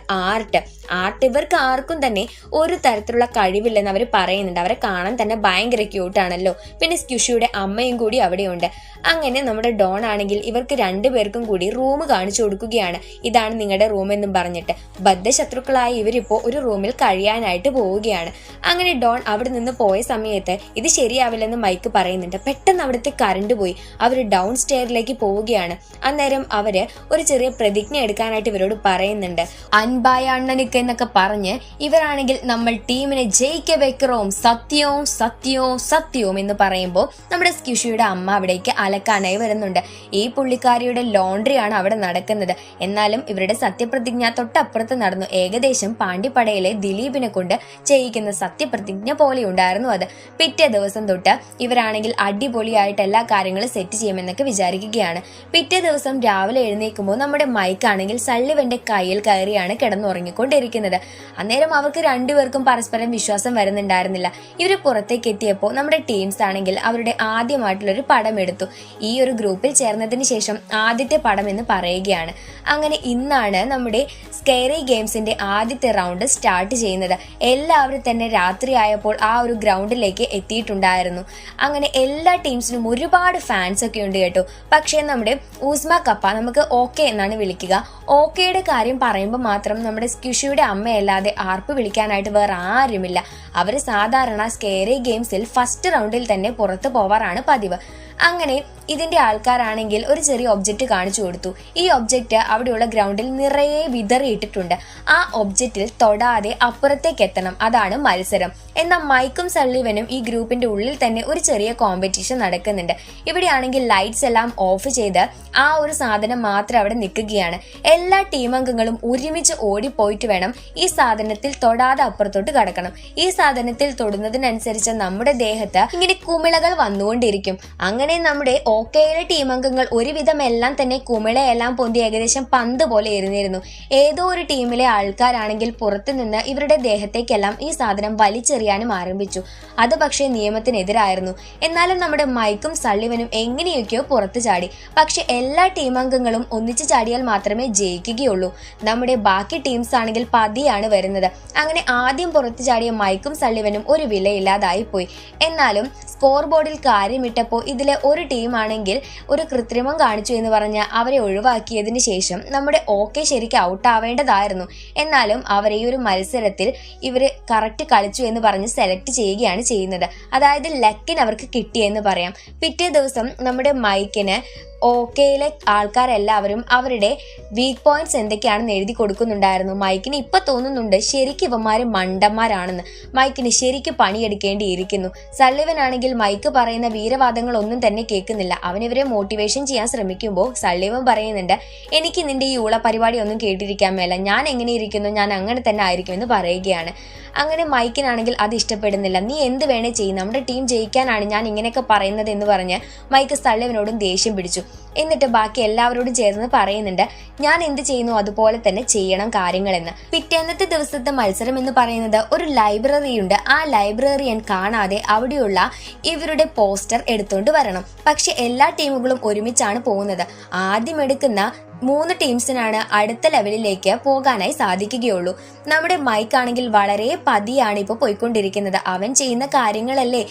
ആർട്ട് ആർട്ട് ഇവർക്ക് ആർക്കും തന്നെ ഒരു തരത്തിലുള്ള കഴിവില്ലെന്ന് അവർ പറയുന്നുണ്ട്. അവരെ കാണാൻ തന്നെ ഭയങ്കര ക്യൂട്ടാണല്ലോ പിന്നെ സ്ക്യുഷിയുടെ അമ്മയും കൂടി അവിടെയുണ്ട്. അങ്ങനെ നമ്മുടെ ഡോൺ ആണെങ്കിൽ ഇവർക്ക് രണ്ടുപേർക്കും കൂടി റൂം കാണിച്ചു കൊടുക്കുകയാണ്. ഇതാണ് നിങ്ങളുടെ റൂം എന്നും പറഞ്ഞിട്ട്. ബദ്ധശത്രുക്കളായ ഇവരിപ്പോ ഒരു റൂമിൽ കഴിയാനായിട്ട് പോവുകയാണ്. അങ്ങനെ ഡോൺ അവിടെ നിന്ന് പോയ സമയത്ത് ഇത് ശരിയാവില്ലെന്ന് മൈക്ക് പറയുന്നുണ്ട്. പെട്ടെന്ന് അവിടുത്തെ കറണ്ട് പോയി. അവർ ഡൗൺ സ്റ്റെയറിലേക്ക് പോവുകയാണ്. അന്നേരം അവർ ഒരു ചെറിയ പ്രതിജ്ഞ എടുക്കാനായിട്ട് ഇവരോട് പറയുന്നുണ്ട്. അൻപായ അണ്ണനുക്ക് എന്നൊക്കെ പറഞ്ഞ് ഇവരാണെങ്കിൽ നമ്മൾ ടീമിനെ ജയിക്ക വെക്കറോം. സത്യവും സത്യവും സത്യവും എന്ന് പറയുമ്പോൾ നമ്മുടെ സ്കിഷിയുടെ അമ്മ അവിടേക്ക് അലക്കാനായി വരുന്നുണ്ട്. ഈ പുള്ളിക്കാരിയുടെ ലോണ്ടറിയാണ് അവിടെ നടക്കുന്നത്. എന്നാലും ഇവരുടെ സത്യപ്രതിജ്ഞ തൊട്ടപ്പുറത്ത് നടന്നു. ഏകദേശം പാണ്ഡിപ്പടയിലെ ദിലീപിനെ കൊണ്ട് ചെയ്യിക്കുന്ന സത്യപ്രതിജ്ഞ പോലെ ഉണ്ടായിരുന്നു അത്. പിറ്റേ ദിവസം തൊട്ട് ഇവരാണെങ്കിൽ അടിപൊളിയായിട്ട് എല്ലാ കാര്യങ്ങളും സെറ്റ് ചെയ്യുമെന്നൊക്കെ വിചാരിക്കുകയാണ്. പിറ്റേ ദിവസം രാവിലെ എഴുന്നേൽക്കുമ്പോൾ നമ്മുടെ മൈക്കാണെങ്കിൽ സള്ളിവന്റെ കയ്യിൽ കയറിയാണ് കിടന്നുറങ്ങിക്കൊണ്ടിരിക്കുന്നത്. അന്നേരം അവർക്ക് രണ്ടുപേർക്കും പരസ്പരം വിശ്വാസം വരുന്നുണ്ടായിരുന്നില്ല. ഇവർ പുറത്തേക്ക് എത്തിയപ്പോൾ നമ്മുടെ ടീംസ് ആണെങ്കിൽ അവരുടെ ആദ്യമായിട്ടുള്ളൊരു പടം എടുത്തു ഈ ഒരു ഗ്രൂപ്പിൽ ചേർന്നതിന് ശേഷം ആദ്യത്തെ പടം എന്ന് പറയുകയാണ്. അങ്ങനെ ഇന്നാണ് നമ്മുടെ സ്കെയറി ഗെയിംസിന്റെ ആദ്യത്തെ റൗണ്ട് സ്റ്റാർട്ട് ചെയ്യുന്നത്. എല്ലാവരും തന്നെ രാത്രി ആയപ്പോൾ ആ ഒരു ഗ്രൗണ്ടിലേക്ക് എത്തിയിട്ടുണ്ടായിരുന്നു. അങ്ങനെ എല്ലാ ടീംസിനും ഒരുപാട് ഫാൻസ് ഒക്കെ ഉണ്ട് കേട്ടോ. പക്ഷേ നമ്മുടെ ഊസ്മ കപ്പ നമുക്ക് ഓക്കെ എന്നാണ് വിളിക്കുക. ഓക്കെയുടെ കാര്യം പറയുമ്പോൾ മാത്രം നമ്മുടെ സ്ക്യുഷിയുടെ അമ്മയല്ലാതെ ആർപ്പ് വിളിക്കാനായിട്ട് വേറെ ആരുമില്ല. അവർ സാധാരണ സ്കെയറി ഗെയിംസിൽ ഫസ്റ്റ് റൗണ്ടിൽ തന്നെ പുറത്തു പോവാറാണ് പതിവ്. അങ്ങനെ ഇതിന്റെ ആൾക്കാരാണെങ്കിൽ ഒരു ചെറിയ ഒബ്ജക്റ്റ് കാണിച്ചു കൊടുത്തു. ഈ ഒബ്ജക്റ്റ് അവിടെയുള്ള ഗ്രൗണ്ടിൽ നിറയെ വിതറിയിട്ടിട്ടുണ്ട്. ആ ഒബ്ജക്റ്റിൽ തൊടാതെ അപ്പുറത്തേക്ക് എത്തണം. അതാണ് മത്സരം. എന്നാൽ മൈക്കും സള്ളിവനും ഈ ഗ്രൂപ്പിന്റെ ഉള്ളിൽ തന്നെ ഒരു ചെറിയ കോമ്പറ്റീഷൻ നടക്കുന്നുണ്ട്. ഇവിടെയാണെങ്കിൽ ലൈറ്റ്സ് എല്ലാം ഓഫ് ചെയ്ത് ആ ഒരു സാധനം മാത്രം അവിടെ നിൽക്കുകയാണ്. എല്ലാ ടീം അംഗങ്ങളും ഒരുമിച്ച് ഓടിപ്പോയിട്ട് വേണം ഈ സാധനത്തിൽ തൊടാതെ അപ്പുറത്തോട്ട് കടക്കണം. ഈ സാധനത്തിൽ തൊടുന്നതിനനുസരിച്ച് നമ്മുടെ ദേഹത്ത് ഇങ്ങനെ കുമിളകൾ വന്നുകൊണ്ടിരിക്കും. അങ്ങനെ നമ്മുടെ ഓക്കയിലെ ടീം അംഗങ്ങൾ ഒരുവിധം എല്ലാം തന്നെ കുമിളയെല്ലാം പൊന്തി ഏകദേശം പന്ത് പോലെ എറിഞ്ഞിരുന്നു. ഏതോ ഒരു ടീമിലെ ആൾക്കാരാണെങ്കിൽ പുറത്തു നിന്ന് ഇവരുടെ ദേഹത്തേക്കെല്ലാം ഈ സാധനം വലിച്ചെറിയാനും ആരംഭിച്ചു. അത് പക്ഷേ നിയമത്തിനെതിരായിരുന്നു. എന്നാലും നമ്മുടെ മൈക്കും സള്ളിവനും എങ്ങനെയൊക്കെയോ പുറത്തു ചാടി. പക്ഷെ എല്ലാ ടീമംഗങ്ങളും ഒന്നിച്ചു ചാടിയാൽ മാത്രമേ ജയിക്കുകയുള്ളൂ. നമ്മുടെ ബാക്കി ടീംസ് ആണെങ്കിൽ പതിയാണ് വരുന്നത്. അങ്ങനെ ആദ്യം പുറത്തു ചാടിയ മൈക്കും സള്ളിവനും ഒരു വിലയില്ലാതായി പോയി എന്നാലും സ്കോർ ബോർഡിൽ കാര്യമിട്ടപ്പോൾ ഇതിലെ ഒരു ടീമാണെങ്കിൽ ഒരു കൃത്രിമം കാണിച്ചു എന്ന് പറഞ്ഞ് അവരെ ഒഴിവാക്കിയതിന് ശേഷം നമ്മുടെ ഓക്കെ ശരിക്ക് ഔട്ട് ആവേണ്ടതായിരുന്നു. എന്നാലും അവരെ ഈ ഒരു മത്സരത്തിൽ ഇവർ കറക്റ്റ് കളിച്ചു എന്ന് പറഞ്ഞ് സെലക്ട് ചെയ്യുകയാണ് ചെയ്യുന്നത്. അതായത് ലക്കിന് അവർക്ക് കിട്ടിയെന്ന് പറയാം. പിറ്റേ ദിവസം നമ്മുടെ മൈക്കിന് ഓക്കെയിലെ ആൾക്കാരെല്ലാവരും അവരുടെ വീക്ക് പോയിന്റ്സ് എന്തൊക്കെയാണെന്ന് എഴുതി കൊടുക്കുന്നുണ്ടായിരുന്നു. മൈക്കിന് ഇപ്പൊ തോന്നുന്നുണ്ട് ശരിക്കും ഇവന്മാര് മണ്ടന്മാരാണെന്ന്. മൈക്കിന് ശരിക്കും പണിയെടുക്കേണ്ടിയിരിക്കുന്നു. സള്ളിവൻ ആണെങ്കിൽ മൈക്ക് പറയുന്ന വീരവാദങ്ങൾ ഒന്നും തന്നെ കേൾക്കുന്നില്ല. അവൻ ഇവരെ മോട്ടിവേഷൻ ചെയ്യാൻ ശ്രമിക്കുമ്പോൾ സള്ളിവൻ പറയുന്നുണ്ട് എനിക്ക് നിന്റെ ഈ ഊള പരിപാടി ഒന്നും കേട്ടിരിക്കാൻ മേല. ഞാൻ എങ്ങനെ ഇരിക്കുന്നു ഞാൻ അങ്ങനെ തന്നെ ആയിരിക്കും എന്ന് പറയുകയാണ്. അങ്ങനെ മൈക്കിനാണെങ്കിൽ അത് ഇഷ്ടപ്പെടുന്നില്ല. നീ എന്ത് വേണേ ചെയ്യും. നമ്മുടെ ടീം ജയിക്കാനാണ് ഞാൻ ഇങ്ങനെയൊക്കെ പറയുന്നത് എന്ന് പറഞ്ഞ് മൈക്ക് സള്ളിവനോടും ദേഷ്യം പിടിച്ചു. എന്നിട്ട് ബാക്കി എല്ലാവരോടും ചേർന്ന് പറയുന്നുണ്ട് ഞാൻ എന്ത് ചെയ്യുന്നു അതുപോലെ തന്നെ ചെയ്യണം കാര്യങ്ങളെന്ന്. പിറ്റേന്നത്തെ ദിവസത്തെ മത്സരം എന്ന് പറയുന്നത് ഒരു ലൈബ്രറി ഉണ്ട് ആ ലൈബ്രറിയൻ കാണാതെ അവിടെയുള്ള ഇവരുടെ പോസ്റ്റർ എടുത്തുകൊണ്ട് വരണം. പക്ഷെ എല്ലാ ടീമുകളും ഒരുമിച്ചാണ് പോകുന്നത്. ആദ്യം എടുക്കുന്ന മൂന്ന് ടീംസിനാണ് അടുത്ത ലെവലിലേക്ക് പോകാനായി സാധിക്കുകയുള്ളൂ. നമ്മുടെ മൈക്ക് ആണെങ്കിൽ വളരെ പതിയാണ് ഇപ്പോൾ പോയിക്കൊണ്ടിരിക്കുന്നത്. അവൻ ചെയ്യുന്ന കാര്യങ്ങളല്ലേ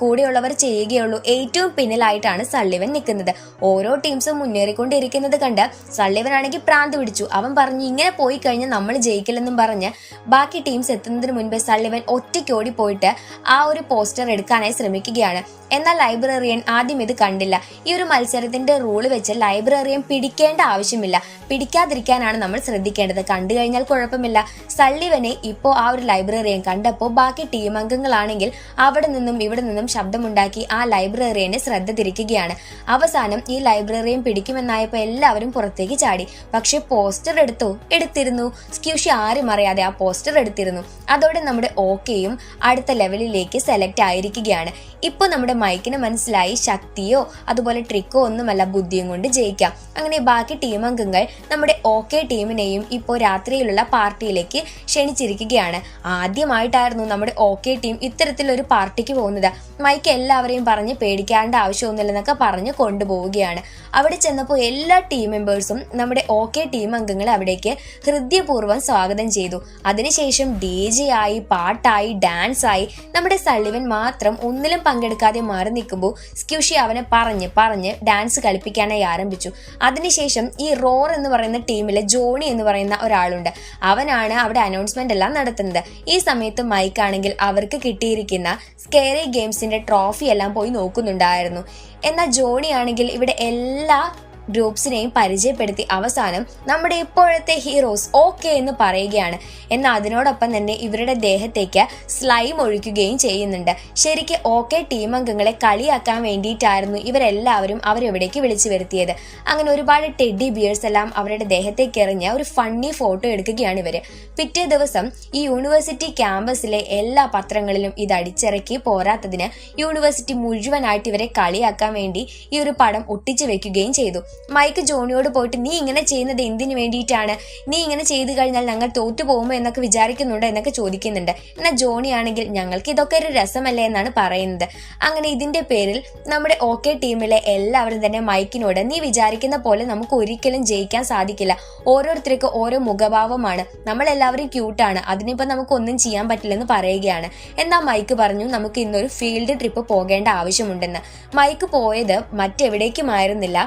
കൂടെയുള്ളവർ ചെയ്യുകയുള്ളൂ. ഏറ്റവും പിന്നിലായിട്ടാണ് സള്ളിവൻ നിൽക്കുന്നത്. ഓരോ ടീംസും മുന്നേറിക്കൊണ്ടിരിക്കുന്നത് കണ്ട് സള്ളിവൻ ആണെങ്കിൽ പ്രാന്ത് പിടിച്ചു. അവൻ പറഞ്ഞു ഇങ്ങനെ പോയി കഴിഞ്ഞാൽ നമ്മൾ ജയിക്കില്ലെന്നും പറഞ്ഞ് ബാക്കി ടീംസ് എത്തുന്നതിന് മുൻപേ സള്ളിവൻ ഒറ്റയ്ക്കോടി പോയിട്ട് ആ ഒരു പോസ്റ്റർ എടുക്കാനായി ശ്രമിക്കുകയാണ്. എന്നാൽ ലൈബ്രറിയൻ ആദ്യം ഇത് കണ്ടില്ല. ഈ ഒരു മത്സരത്തിന്റെ റൂൾ വെച്ച് ലൈബ്രറിയൻ പിടിക്കേണ്ട ആവശ്യമില്ല. പിടിക്കാതിരിക്കാനാണ് നമ്മൾ ശ്രദ്ധിക്കേണ്ടത്. കണ്ടു കഴിഞ്ഞാൽ കുഴപ്പമില്ല. സള്ളിവനെ ഇപ്പോൾ ആ ഒരു ലൈബ്രറിയൻ കണ്ടപ്പോൾ ബാക്കി ടീം അംഗങ്ങളാണെങ്കിൽ അവിടെ നിന്നും ഇവിടെ നിന്നും ശബ്ദമുണ്ടാക്കി ആ ലൈബ്രറിയനെ ശ്രദ്ധ തിരിക്കുകയാണ് അവസാനം ഈ ലൈബ്രറിയും പിടിക്കുമെന്നായപ്പോൾ എല്ലാവരും പുറത്തേക്ക് ചാടി. പക്ഷെ പോസ്റ്റർ എടുത്തു എടുത്തിരുന്നു. സ്ക്യൂഷി ആരും അറിയാതെ ആ പോസ്റ്റർ എടുത്തിരുന്നു. അതോടെ നമ്മുടെ ഓക്കെയും അടുത്ത ലെവലിലേക്ക് സെലക്ട് ആയിരിക്കുകയാണ്. ഇപ്പോൾ നമ്മുടെ മൈക്കിന് മനസ്സിലായി ശക്തിയോ അതുപോലെ ട്രിക്കോ ഒന്നുമല്ല ബുദ്ധിയും കൊണ്ട് ജയിക്കാം. അങ്ങനെ ബാക്കി ടീം അംഗങ്ങൾ നമ്മുടെ ഓക്കെ ടീമിനെയും ഇപ്പോൾ രാത്രിയിലുള്ള പാർട്ടിയിലേക്ക് ക്ഷണിച്ചിരിക്കുകയാണ്. ആദ്യമായിട്ടായിരുന്നു നമ്മുടെ ഓക്കെ ടീം ഇത്തരത്തിലൊരു പാർട്ടിക്ക് പോകുന്നത്. മൈക്ക് എല്ലാവരെയും പറഞ്ഞ് പേടിക്കാണ്ട് ആവശ്യമൊന്നുമില്ലെന്നൊക്കെ പറഞ്ഞ് കൊണ്ടുപോവുകയാണ്. അവിടെ ചെന്നപ്പോൾ എല്ലാ ടീം മെമ്പേഴ്സും നമ്മുടെ ഓക്കെ ടീം അംഗങ്ങളെ അവിടേക്ക് ഹൃദയപൂർവം സ്വാഗതം ചെയ്തു. അതിനുശേഷം ഡി ജെ ആയി പാട്ടായി ഡാൻസ് ആയി നമ്മുടെ സള്ളിവൻ മാത്രം ഒന്നിലും പങ്കെടുക്കാതെ മാറി നിൽക്കുമ്പോൾ സ്ക്യൂഷി അവനെ പറഞ്ഞ് പറഞ്ഞ് ഡാൻസ് കളിപ്പിക്കാനായി ആരംഭിച്ചു. അതിനുശേഷം ഈ റോർ എന്ന് പറയുന്ന ടീമിലെ ജോണി എന്ന് പറയുന്ന ഒരാളുണ്ട്. അവനാണ് അവിടെ അനൗൺസ്മെന്റ് എല്ലാം നടത്തുന്നത്. ഈ സമയത്ത് മൈക്കാണെങ്കിൽ അവർക്ക് കിട്ടിയിരിക്കുന്ന സ്കേറി ഗെയിംസിന്റെ ട്രോഫി എല്ലാം പോയി നോക്കുന്നുണ്ടായിരുന്നു. എന്നാൽ ജോണി ആണെങ്കിൽ ഇവിടെ എല്ലാ ഗ്രൂപ്പ്സിനെയും പരിചയപ്പെടുത്തി അവസാനം നമ്മുടെ ഇപ്പോഴത്തെ ഹീറോസ് ഓക്കെ എന്ന് പറയുകയാണ്. എന്നാൽ അതിനോടൊപ്പം തന്നെ ഇവരുടെ ദേഹത്തേക്ക് സ്ലൈം ഒഴിക്കുകയും ചെയ്യുന്നുണ്ട്. ശരിക്ക് ഓക്കെ ടീം അംഗങ്ങളെ കളിയാക്കാൻ വേണ്ടിയിട്ടായിരുന്നു ഇവരെല്ലാവരും അവരെവിടേക്ക് വിളിച്ചു വരുത്തിയത്. അങ്ങനെ ഒരുപാട് ടെഡി ബിയേഴ്സ് എല്ലാം അവരുടെ ദേഹത്തേക്ക് എറിഞ്ഞ ഒരു ഫണ്ണി ഫോട്ടോ എടുക്കുകയാണ് ഇവർ. പിറ്റേ ദിവസം ഈ യൂണിവേഴ്സിറ്റി ക്യാമ്പസിലെ എല്ലാ പത്രങ്ങളിലും ഇത് അടിച്ചിറക്കി പോരാത്തതിന് യൂണിവേഴ്സിറ്റി മുഴുവനായിട്ട് ഇവരെ കളിയാക്കാൻ വേണ്ടി ഈ ഒരു പടം ഒട്ടിച്ചു വെക്കുകയും ചെയ്തു. മൈക്ക് ജോണിയോട് പോയിട്ട് നീ ഇങ്ങനെ ചെയ്യുന്നത് എന്തിനു വേണ്ടിയിട്ടാണ്? നീ ഇങ്ങനെ ചെയ്തു കഴിഞ്ഞാൽ ഞങ്ങൾ തോറ്റു പോകുമോ എന്നൊക്കെ വിചാരിക്കുന്നുണ്ട് എന്നൊക്കെ ചോദിക്കുന്നുണ്ട്. എന്നാൽ ജോണി ആണെങ്കിൽ ഞങ്ങൾക്ക് ഇതൊക്കെ ഒരു രസമല്ലേ എന്നാണ് പറയുന്നത്. അങ്ങനെ ഇതിന്റെ പേരിൽ നമ്മുടെ ഓക്കെ ടീമിലെ എല്ലാവരും തന്നെ മൈക്കിനോട് നീ വിചാരിക്കുന്ന പോലെ നമുക്ക് ഒരിക്കലും ജയിക്കാൻ സാധിക്കില്ല. ഓരോരുത്തർക്ക് ഓരോ മുഖഭാവമാണ്. നമ്മളെല്ലാവരും ക്യൂട്ടാണ്. അതിനിപ്പോൾ നമുക്ക് ഒന്നും ചെയ്യാൻ പറ്റില്ലെന്ന് പറയുകയാണ്. എന്നാൽ മൈക്ക് പറഞ്ഞു നമുക്ക് ഇന്നൊരു ഫീൽഡ് ട്രിപ്പ് പോകേണ്ട ആവശ്യമുണ്ടെന്ന്. മൈക്ക് പോയത് മറ്റെവിടേക്കുമായിരുന്നില്ല.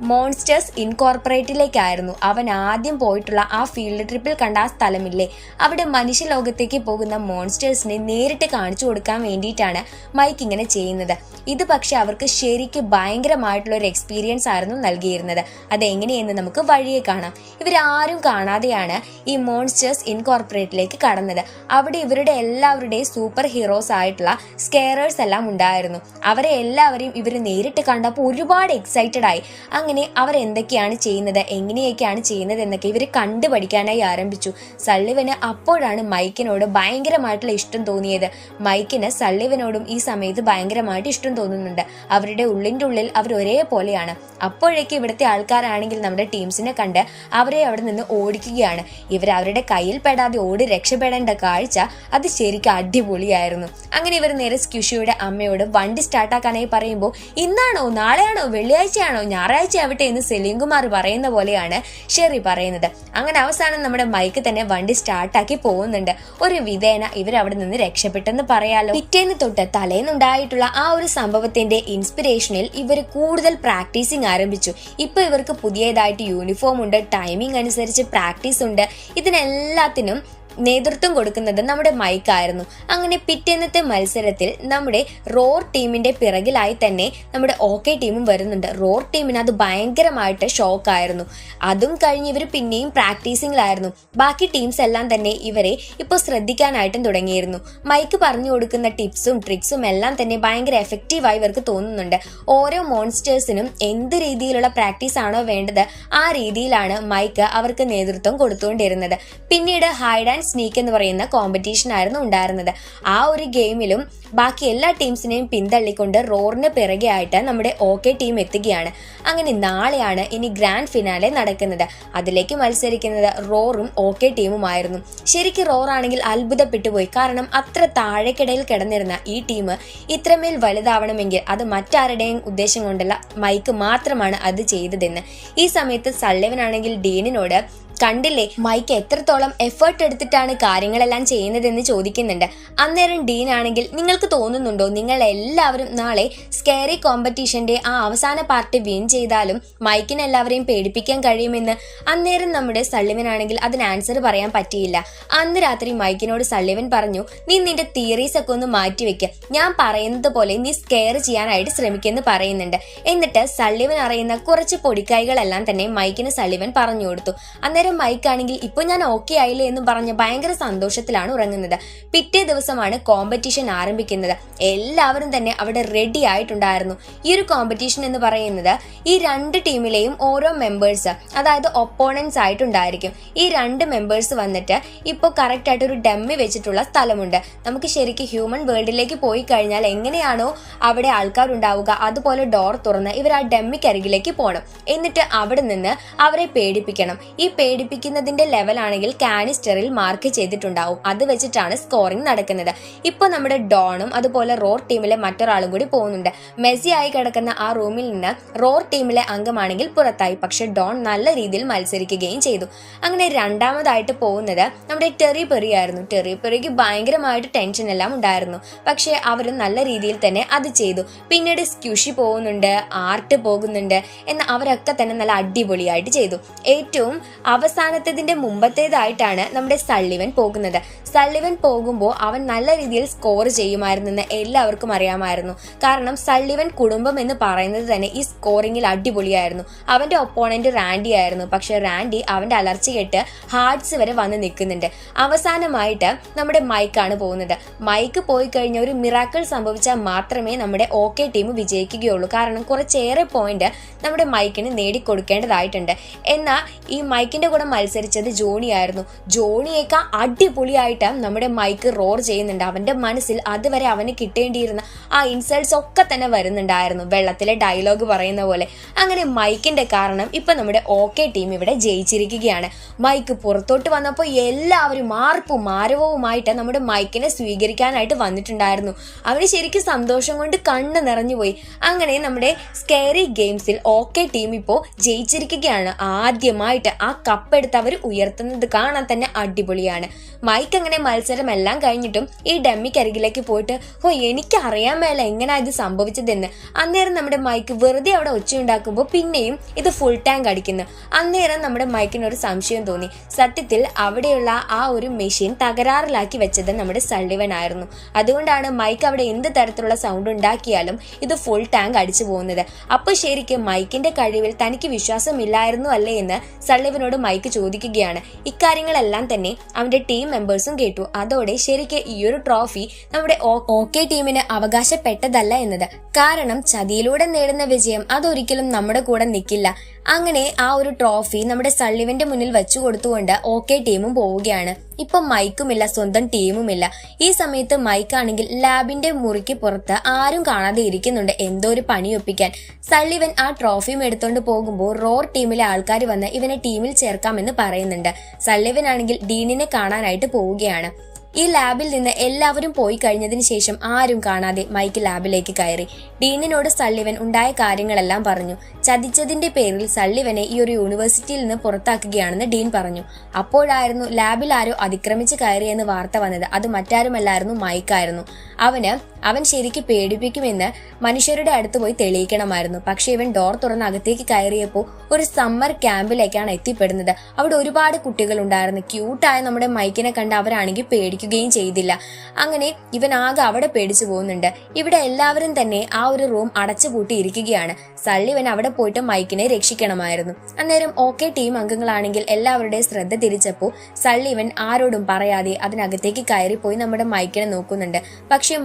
മോൺസ്റ്റേഴ്സ് ഇൻകോർപ്പറേറ്റിലേക്കായിരുന്നു അവൻ ആദ്യം പോയിട്ടുള്ള ആ ഫീൽഡ് ട്രിപ്പിൽ കണ്ട ആ സ്ഥലമില്ലേ? അവിടെ മനുഷ്യലോകത്തേക്ക് പോകുന്ന മോൺസ്റ്റേഴ്സിനെ നേരിട്ട് കാണിച്ചു കൊടുക്കാൻ വേണ്ടിയിട്ടാണ് മൈക്ക് ഇങ്ങനെ ചെയ്യുന്നത്. ഇത് പക്ഷെ അവർക്ക് ശരിക്ക് ഭയങ്കരമായിട്ടുള്ള ഒരു എക്സ്പീരിയൻസ് ആയിരുന്നു നൽകിയിരുന്നത്. അതെങ്ങനെയെന്ന് നമുക്ക് വഴിയെ കാണാം. ഇവരാരും കാണാതെയാണ് ഈ മോൺസ്റ്റേഴ്സ് ഇൻകോർപ്പറേറ്റിലേക്ക് കടന്നത്. അവിടെ ഇവരുടെ എല്ലാവരുടെയും സൂപ്പർ ഹീറോസ് ആയിട്ടുള്ള സ്കെയറേഴ്സ് എല്ലാം ഉണ്ടായിരുന്നു. അവരെ എല്ലാവരെയും ഇവർ നേരിട്ട് കണ്ടപ്പോൾ ഒരുപാട് എക്സൈറ്റഡ് ആയി. അങ്ങനെ അവർ എന്തൊക്കെയാണ് ചെയ്യുന്നത് എങ്ങനെയൊക്കെയാണ് ചെയ്യുന്നത് എന്നൊക്കെ ഇവർ കണ്ടുപഠിക്കാനായി ആരംഭിച്ചു. സള്ളിവന് അപ്പോഴാണ് മൈക്കിനോട് ഭയങ്കരമായിട്ടുള്ള ഇഷ്ടം തോന്നിയത്. മൈക്കിന് സള്ളിവനോടും ഈ സമയത്ത് ഭയങ്കരമായിട്ട് ഇഷ്ടം തോന്നുന്നുണ്ട്. അവരുടെ ഉള്ളിന്റെ ഉള്ളിൽ അവർ ഒരേപോലെയാണ്. അപ്പോഴേക്ക് ഇവിടുത്തെ ആൾക്കാരാണെങ്കിൽ നമ്മുടെ ടീംസിനെ കണ്ട് അവരെ അവിടെ നിന്ന് ഓടിക്കുകയാണ്. ഇവർ അവരുടെ കയ്യിൽ പെടാതെ ഓടി രക്ഷപ്പെടേണ്ട കാഴ്ച അത് ശരിക്കും അടിപൊളിയായിരുന്നു. അങ്ങനെ ഇവർ നേരെ സ്ക്യൂഷിയുടെ അമ്മയോട് വണ്ടി സ്റ്റാർട്ടാക്കാനായി പറയുമ്പോൾ ഇന്നാണോ? നാളെയാണോ? വെള്ളിയാഴ്ചയാണോ? ഞായറാഴ്ച ആവട്ടെ എന്ന് സെലീം കുമാർ പറയുന്ന പോലെയാണ് ഷെറി പറയുന്നത്. അങ്ങനെ അവസാനം നമ്മുടെ മൈക്ക് തന്നെ വണ്ടി സ്റ്റാർട്ടാക്കി പോകുന്നുണ്ട്. ഒരു വിധേന ഇവരവിടെ നിന്ന് രക്ഷപ്പെട്ടെന്ന് പറയാലോ. പിറ്റേന്ന് തൊട്ട് തലേന്നുണ്ടായിട്ടുള്ള ആ ഒരു സംഭവത്തിന്റെ ഇൻസ്പിറേഷനിൽ ഇവർ കൂടുതൽ പ്രാക്ടീസിങ് ആരംഭിച്ചു. ഇപ്പൊ ഇവർക്ക് പുതിയതായിട്ട് യൂണിഫോം ഉണ്ട് ടൈമിംഗ് അനുസരിച്ച് പ്രാക്ടീസ് ഉണ്ട്. ഇതിനെല്ലാത്തിനും നേതൃത്വം കൊടുക്കുന്നത് നമ്മുടെ മൈക്കായിരുന്നു അങ്ങനെ പിറ്റേന്നത്തെ മത്സരത്തിൽ നമ്മുടെ റോർ ടീമിന്റെ പിറകിലായി തന്നെ നമ്മുടെ ഓക്കെ ടീമും വരുന്നുണ്ട്. റോർ ടീമിന് അത് ഭയങ്കരമായിട്ട് ഷോക്കായിരുന്നു. അതും കഴിഞ്ഞ് ഇവർ പിന്നെയും പ്രാക്ടീസിങ്ങിലായിരുന്നു. ബാക്കി ടീംസ് എല്ലാം തന്നെ ഇവരെ ഇപ്പോൾ ശ്രദ്ധിക്കാനായിട്ടും തുടങ്ങിയിരുന്നു. മൈക്ക് പറഞ്ഞു കൊടുക്കുന്ന ടിപ്സും ട്രിക്സും എല്ലാം തന്നെ ഭയങ്കര എഫക്റ്റീവായി ഇവർക്ക് തോന്നുന്നുണ്ട്. ഓരോ മോൺസ്റ്റേഴ്സിനും എന്ത് രീതിയിലുള്ള പ്രാക്ടീസ് ആണോ വേണ്ടത് ആ രീതിയിലാണ് മൈക്ക് അവർക്ക് നേതൃത്വം കൊടുത്തുകൊണ്ടിരുന്നത് പിന്നീട് ഹൈഡ് ആൻഡ് സ്നീക്ക് എന്ന് പറയുന്ന കോമ്പറ്റീഷൻ ആയിരുന്നു ഉണ്ടായിരുന്നത്. ആ ഒരു ഗെയിമിലും ബാക്കി എല്ലാ ടീംസിനെയും പിന്തള്ളിക്കൊണ്ട് റോറിന് പിറകെ ആയിട്ട് നമ്മുടെ ഓക്കെ ടീം എത്തുകയാണ്. അങ്ങനെ നാളെയാണ് ഇനി ഗ്രാൻഡ് ഫിനാലെ നടക്കുന്നത്. അതിലേക്ക് മത്സരിക്കുന്നത് റോറും ഓക്കെ ടീമുമായിരുന്നു ശരിക്കും റോറാണെങ്കിൽ അത്ഭുതപ്പെട്ടു പോയി കാരണം അത്ര താഴേക്കിടയിൽ കിടന്നിരുന്ന ഈ ടീം ഇത്രമേൽ വലുതാവണമെങ്കിൽ അത് മറ്റാരുടെയും ഉദ്ദേശം കൊണ്ടല്ല മൈക്ക് മാത്രമാണ് അത് ചെയ്തതെന്ന്. ഈ സമയത്ത് സള്ളിവനാണെങ്കിൽ ഡീനിനോട് കണ്ടില്ലേ? മൈക്ക് എത്രത്തോളം എഫേർട്ട് എടുത്തിട്ടാണ് കാര്യങ്ങളെല്ലാം ചെയ്യുന്നതെന്ന് ചോദിക്കുന്നുണ്ട്. അന്നേരം ഡീൻ ആണെങ്കിൽ നിങ്ങൾക്ക് തോന്നുന്നുണ്ടോ? നിങ്ങൾ എല്ലാവരും നാളെ സ്കേറി കോമ്പറ്റീഷന്റെ ആ അവസാന പാർട്ടി വിൻ ചെയ്താലും മൈക്കിന് എല്ലാവരെയും പേടിപ്പിക്കാൻ കഴിയുമെന്ന് അന്നേരം നമ്മുടെ സള്ളിവനാണെങ്കിൽ അതിന് ആൻസർ പറയാൻ പറ്റിയില്ല. അന്ന് രാത്രി മൈക്കിനോട് സള്ളിവൻ പറഞ്ഞു നീ നിന്റെ തിയറീസ് ഒക്കെ ഒന്ന് മാറ്റിവെക്ക ഞാൻ പറയുന്നത് പോലെ നീ സ്കെയർ ചെയ്യാനായിട്ട് ശ്രമിക്കുമെന്ന് പറയുന്നുണ്ട്. എന്നിട്ട് സള്ളിവൻ അറിയുന്ന കുറച്ച് പൊടിക്കൈകളെല്ലാം തന്നെ മൈക്കിന് സള്ളിവൻ പറഞ്ഞു കൊടുത്തു. അന്നേരം മൈക്ക് ആണെങ്കിൽ ഇപ്പൊ ഞാൻ ഓക്കെ ആയില്ലേ എന്ന് പറഞ്ഞ് ഭയങ്കര സന്തോഷത്തിലാണ് ഉറങ്ങുന്നത്. പിറ്റേ ദിവസമാണ് കോമ്പറ്റീഷൻ ആരംഭിക്കുന്നത്. എല്ലാവരും തന്നെ അവിടെ റെഡി ആയിട്ടുണ്ടായിരുന്നു. ഈ ഒരു കോമ്പറ്റീഷൻ എന്ന് പറയുന്നത് ഈ രണ്ട് ടീമിലെയും ഓരോ മെമ്പേഴ്സ് അതായത് ഒപ്പോണൻസ് ആയിട്ടുണ്ടായിരിക്കും. ഈ രണ്ട് മെമ്പേഴ്സ് വന്നിട്ട് ഇപ്പോൾ കറക്റ്റ് ആയിട്ട് ഒരു ഡമ്മി വെച്ചിട്ടുള്ള സ്ഥലമുണ്ട്. നമുക്ക് ശരിക്കും ഹ്യൂമൻ വേൾഡിലേക്ക് പോയി കഴിഞ്ഞാൽ എങ്ങനെയാണോ അവിടെ ആൾക്കാരുണ്ടാവുക അതുപോലെ ഡോർ തുറന്ന് ഇവർ ആ ഡമ്മിക്കരികിലേക്ക് പോകണം എന്നിട്ട് അവിടെ നിന്ന് അവരെ പേടിപ്പിക്കണം. ഈ പേടിപ്പിക്കുന്നതിന്റെ ലെവലാണെങ്കിൽ കാനിസ്റ്ററിൽ മാർക്ക് ചെയ്തിട്ടുണ്ടാവും. അത് വെച്ചിട്ടാണ് സ്കോറിംഗ് നടക്കുന്നത്. ഇപ്പൊ നമ്മുടെ ഡോണും അതുപോലെ റോർ ടീമിലെ മറ്റൊരാളും കൂടി പോകുന്നുണ്ട്. മെസ്സി ആയി കിടക്കുന്ന ആ റൂമിൽ നിന്ന് റോർ ടീമിലെ അംഗമാണെങ്കിൽ പുറത്തായി. പക്ഷെ ഡോൺ നല്ല രീതിയിൽ മത്സരിക്കുകയും ചെയ്തു. അങ്ങനെ രണ്ടാമതായിട്ട് പോകുന്നത് നമ്മുടെ ടെറി പെറി ആയിരുന്നു. ടെറി പെറിക്ക് ഭയങ്കരമായിട്ട് ടെൻഷൻ എല്ലാം ഉണ്ടായിരുന്നു. പക്ഷെ അവർ നല്ല രീതിയിൽ തന്നെ അത് ചെയ്തു. പിന്നീട് സ്ക്യൂഷി പോകുന്നുണ്ട് ആർട്ട് പോകുന്നുണ്ട് എന്ന അവരൊക്കെ തന്നെ നല്ല അടിപൊളിയായിട്ട് ചെയ്തു. ഏറ്റവും അവസാനത്തതിന്റെ മുമ്പത്തേതായിട്ടാണ് നമ്മുടെ സള്ളിവൻ പോകുന്നത്. സള്ളിവൻ പോകുമ്പോൾ അവൻ നല്ല രീതിയിൽ സ്കോർ ചെയ്യുമായിരുന്നെന്ന് എല്ലാവർക്കും അറിയാമായിരുന്നു. കാരണം സള്ളിവൻ കുടുംബം എന്ന് പറയുന്നത് തന്നെ ഈ സ്കോറിംഗിൽ അടിപൊളിയായിരുന്നു. അവന്റെ ഒപ്പോണന്റ് റാൻഡി ആയിരുന്നു. പക്ഷെ റാൻഡി അവന്റെ അലർച്ച കേട്ട് ഹാർട്സ് വരെ വന്ന് നിൽക്കുന്നുണ്ട്. അവസാനമായിട്ട് നമ്മുടെ മൈക്കാണ് പോകുന്നത്. മൈക്ക് പോയി കഴിഞ്ഞ ഒരു മിറാക്കിൾ സംഭവിച്ചാൽ മാത്രമേ നമ്മുടെ ഓക്കെ ടീം വിജയിക്കുകയുള്ളൂ. കാരണം കുറച്ചേറെ പോയിന്റ് നമ്മുടെ മൈക്കിന് നേടിക്കൊടുക്കേണ്ടതായിട്ടുണ്ട്. എന്നാൽ ഈ മൈക്കിന്റെ കൂടെ മത്സരിച്ചത് ജോണി ആയിരുന്നു ജോണിയേക്കാൾ അടിപൊളിയായിട്ട് നമ്മുടെ മൈക്ക് റോർ ചെയ്യുന്നുണ്ട്. അവന്റെ മനസ്സിൽ അതുവരെ അവന് കിട്ടേണ്ടിയിരുന്ന ആ ഇൻസൾട്ട്സ് ഒക്കെ തന്നെ വരുന്നുണ്ടായിരുന്നു. വെള്ളത്തിലെ ഡയലോഗ് പറയുന്ന പോലെ. അങ്ങനെ മൈക്കിന്റെ കാരണം ഇപ്പൊ നമ്മുടെ ഓക്കെ ടീം ഇവിടെ ജയിച്ചിരിക്കുകയാണ്. മൈക്ക് പുറത്തോട്ട് വന്നപ്പോൾ എല്ലാവരും മാർപ്പും മാരവവുമായിട്ട് നമ്മുടെ മൈക്കിനെ സ്വീകരിക്കാനായിട്ട് വന്നിട്ടുണ്ടായിരുന്നു. അവന് ശരിക്കും സന്തോഷം കൊണ്ട് കണ്ണ് നിറഞ്ഞുപോയി അങ്ങനെ നമ്മുടെ സ്കേറി ഗെയിംസിൽ ഓക്കെ ടീം ഇപ്പോൾ ജയിച്ചിരിക്കുകയാണ്. ആദ്യമായിട്ട് ആ കപ്പ് എടുത്ത് അവർ ഉയർത്തുന്നത് കാണാൻ തന്നെ അടിപൊളിയാണ്. മൈക്ക് അങ്ങനെ മത്സരം എല്ലാം കഴിഞ്ഞിട്ടും ഈ ഡമ്മിക്കരികിലേക്ക് പോയിട്ട് ഓ എനിക്ക് അറിയാൻ മേല എങ്ങനെയാ ഇത് സംഭവിച്ചതെന്ന്. അന്നേരം നമ്മുടെ മൈക്ക് വെറുതെ അവിടെ ഒച്ചയുണ്ടാക്കുമ്പോൾ പിന്നെയും ഇത് ഫുൾ ടാങ്ക് അടിക്കുന്നു. അന്നേരം നമ്മുടെ മൈക്കിന് ഒരു സംശയം തോന്നി. സത്യത്തിൽ അവിടെയുള്ള ആ ഒരു മെഷീൻ തകരാറിലാക്കി വെച്ചത് നമ്മുടെ സള്ളിവൻ ആയിരുന്നു. അതുകൊണ്ടാണ് മൈക്ക് അവിടെ എന്ത് തരത്തിലുള്ള സൗണ്ട് ഉണ്ടാക്കിയാലും ഇത് ഫുൾ ടാങ്ക് അടിച്ചു പോകുന്നത്. അപ്പൊ ശരിക്കും മൈക്കിന്റെ കഴിവിൽ തനിക്ക് വിശ്വാസമില്ലായിരുന്നു അല്ലേ എന്ന് സള്ളിവനോട് മൈക്ക് ചോദിക്കുകയാണ്. ഇക്കാര്യങ്ങളെല്ലാം തന്നെ അവന്റെ ടീം മെമ്പേഴ്സും കേട്ടു. അതോടെ ശരിക്ക് ഈ ഒരു ട്രോഫി നമ്മുടെ ഓക്കെ ടീമിന് അവകാശപ്പെട്ടതല്ല എന്നത്. കാരണം ചതിയിലൂടെ നേടുന്ന വിജയം അതൊരിക്കലും നമ്മുടെ കൂടെ നിൽക്കില്ല അങ്ങനെ ആ ഒരു ട്രോഫി നമ്മുടെ സള്ളിവന്റെ മുന്നിൽ വെച്ചു കൊടുത്തുകൊണ്ട് ഓക്കെ ടീമും പോവുകയാണ്. ഇപ്പൊ മൈക്കുമില്ല സ്വന്തം ടീമുമില്ല. ഈ സമയത്ത് മൈക്കാണെങ്കിൽ ലാബിന്റെ മുറിക്ക് പുറത്ത് ആരും കാണാതെ ഇരിക്കുന്നുണ്ട് എന്തോ ഒരു പണിയൊപ്പിക്കാൻ. സള്ളിവൻ ആ ട്രോഫിയും എടുത്തോണ്ട് പോകുമ്പോൾ റോർ ടീമിലെ ആൾക്കാർ വന്ന് ഇവനെ ടീമിൽ ചേർക്കാമെന്ന് പറയുന്നുണ്ട്. സള്ളിവൻ ആണെങ്കിൽ ഡീനിനെ കാണാനായിട്ട് പോവുകയാണ്. ഈ ലാബിൽ നിന്ന് എല്ലാവരും പോയി കഴിഞ്ഞതിന് ശേഷം ആരും കാണാതെ മൈക്ക് ലാബിലേക്ക് കയറി. ഡീനിനോട് സള്ളിവൻ ഉണ്ടായ കാര്യങ്ങളെല്ലാം പറഞ്ഞു. ചതിച്ചതിന്റെ പേരിൽ സള്ളിവനെ ഈ ഒരു യൂണിവേഴ്സിറ്റിയിൽ നിന്ന് പുറത്താക്കുകയാണെന്ന് ഡീൻ പറഞ്ഞു. അപ്പോഴായിരുന്നു ലാബിൽ ആരോ അതിക്രമിച്ച് കയറിയെന്ന് വാർത്ത വന്നത്. അത് മറ്റാരുമല്ലായിരുന്നു മൈക്കായിരുന്നു. അവന് അവൻ ശരിക്ക് പേടിപ്പിക്കുമെന്ന് മനുഷ്യരുടെ അടുത്ത് പോയി തെളിയിക്കണമായിരുന്നു. പക്ഷെ ഇവൻ ഡോർ തുറന്ന് അകത്തേക്ക് കയറിയപ്പോൾ ഒരു സമ്മർ ക്യാമ്പിലേക്കാണ് എത്തിപ്പെടുന്നത്. അവിടെ ഒരുപാട് കുട്ടികൾ ഉണ്ടായിരുന്നു ക്യൂട്ടായ നമ്മുടെ മൈക്കിനെ കണ്ട് അവരാണെങ്കിൽ പേടിക്കുകയും ചെയ്തില്ല. അങ്ങനെ ഇവൻ ആകെ അവിടെ പേടിച്ചു പോകുന്നുണ്ട്. ഇവിടെ എല്ലാവരും തന്നെ ആ ഒരു റൂം അടച്ചുപൂട്ടി ഇരിക്കുകയാണ്. സള്ളിവൻ അവിടെ പോയിട്ട് മൈക്കിനെ രക്ഷിക്കണമായിരുന്നു. അന്നേരം ഓക്കെ ടീം അംഗങ്ങളാണെങ്കിൽ എല്ലാവരുടെയും ശ്രദ്ധ തിരിച്ചപ്പോൾ സള്ളിവൻ ആരോടും പറയാതെ അതിനകത്തേക്ക് കയറിപ്പോയി നമ്മുടെ മൈക്കിനെ നോക്കുന്നുണ്ട്. പക്ഷെ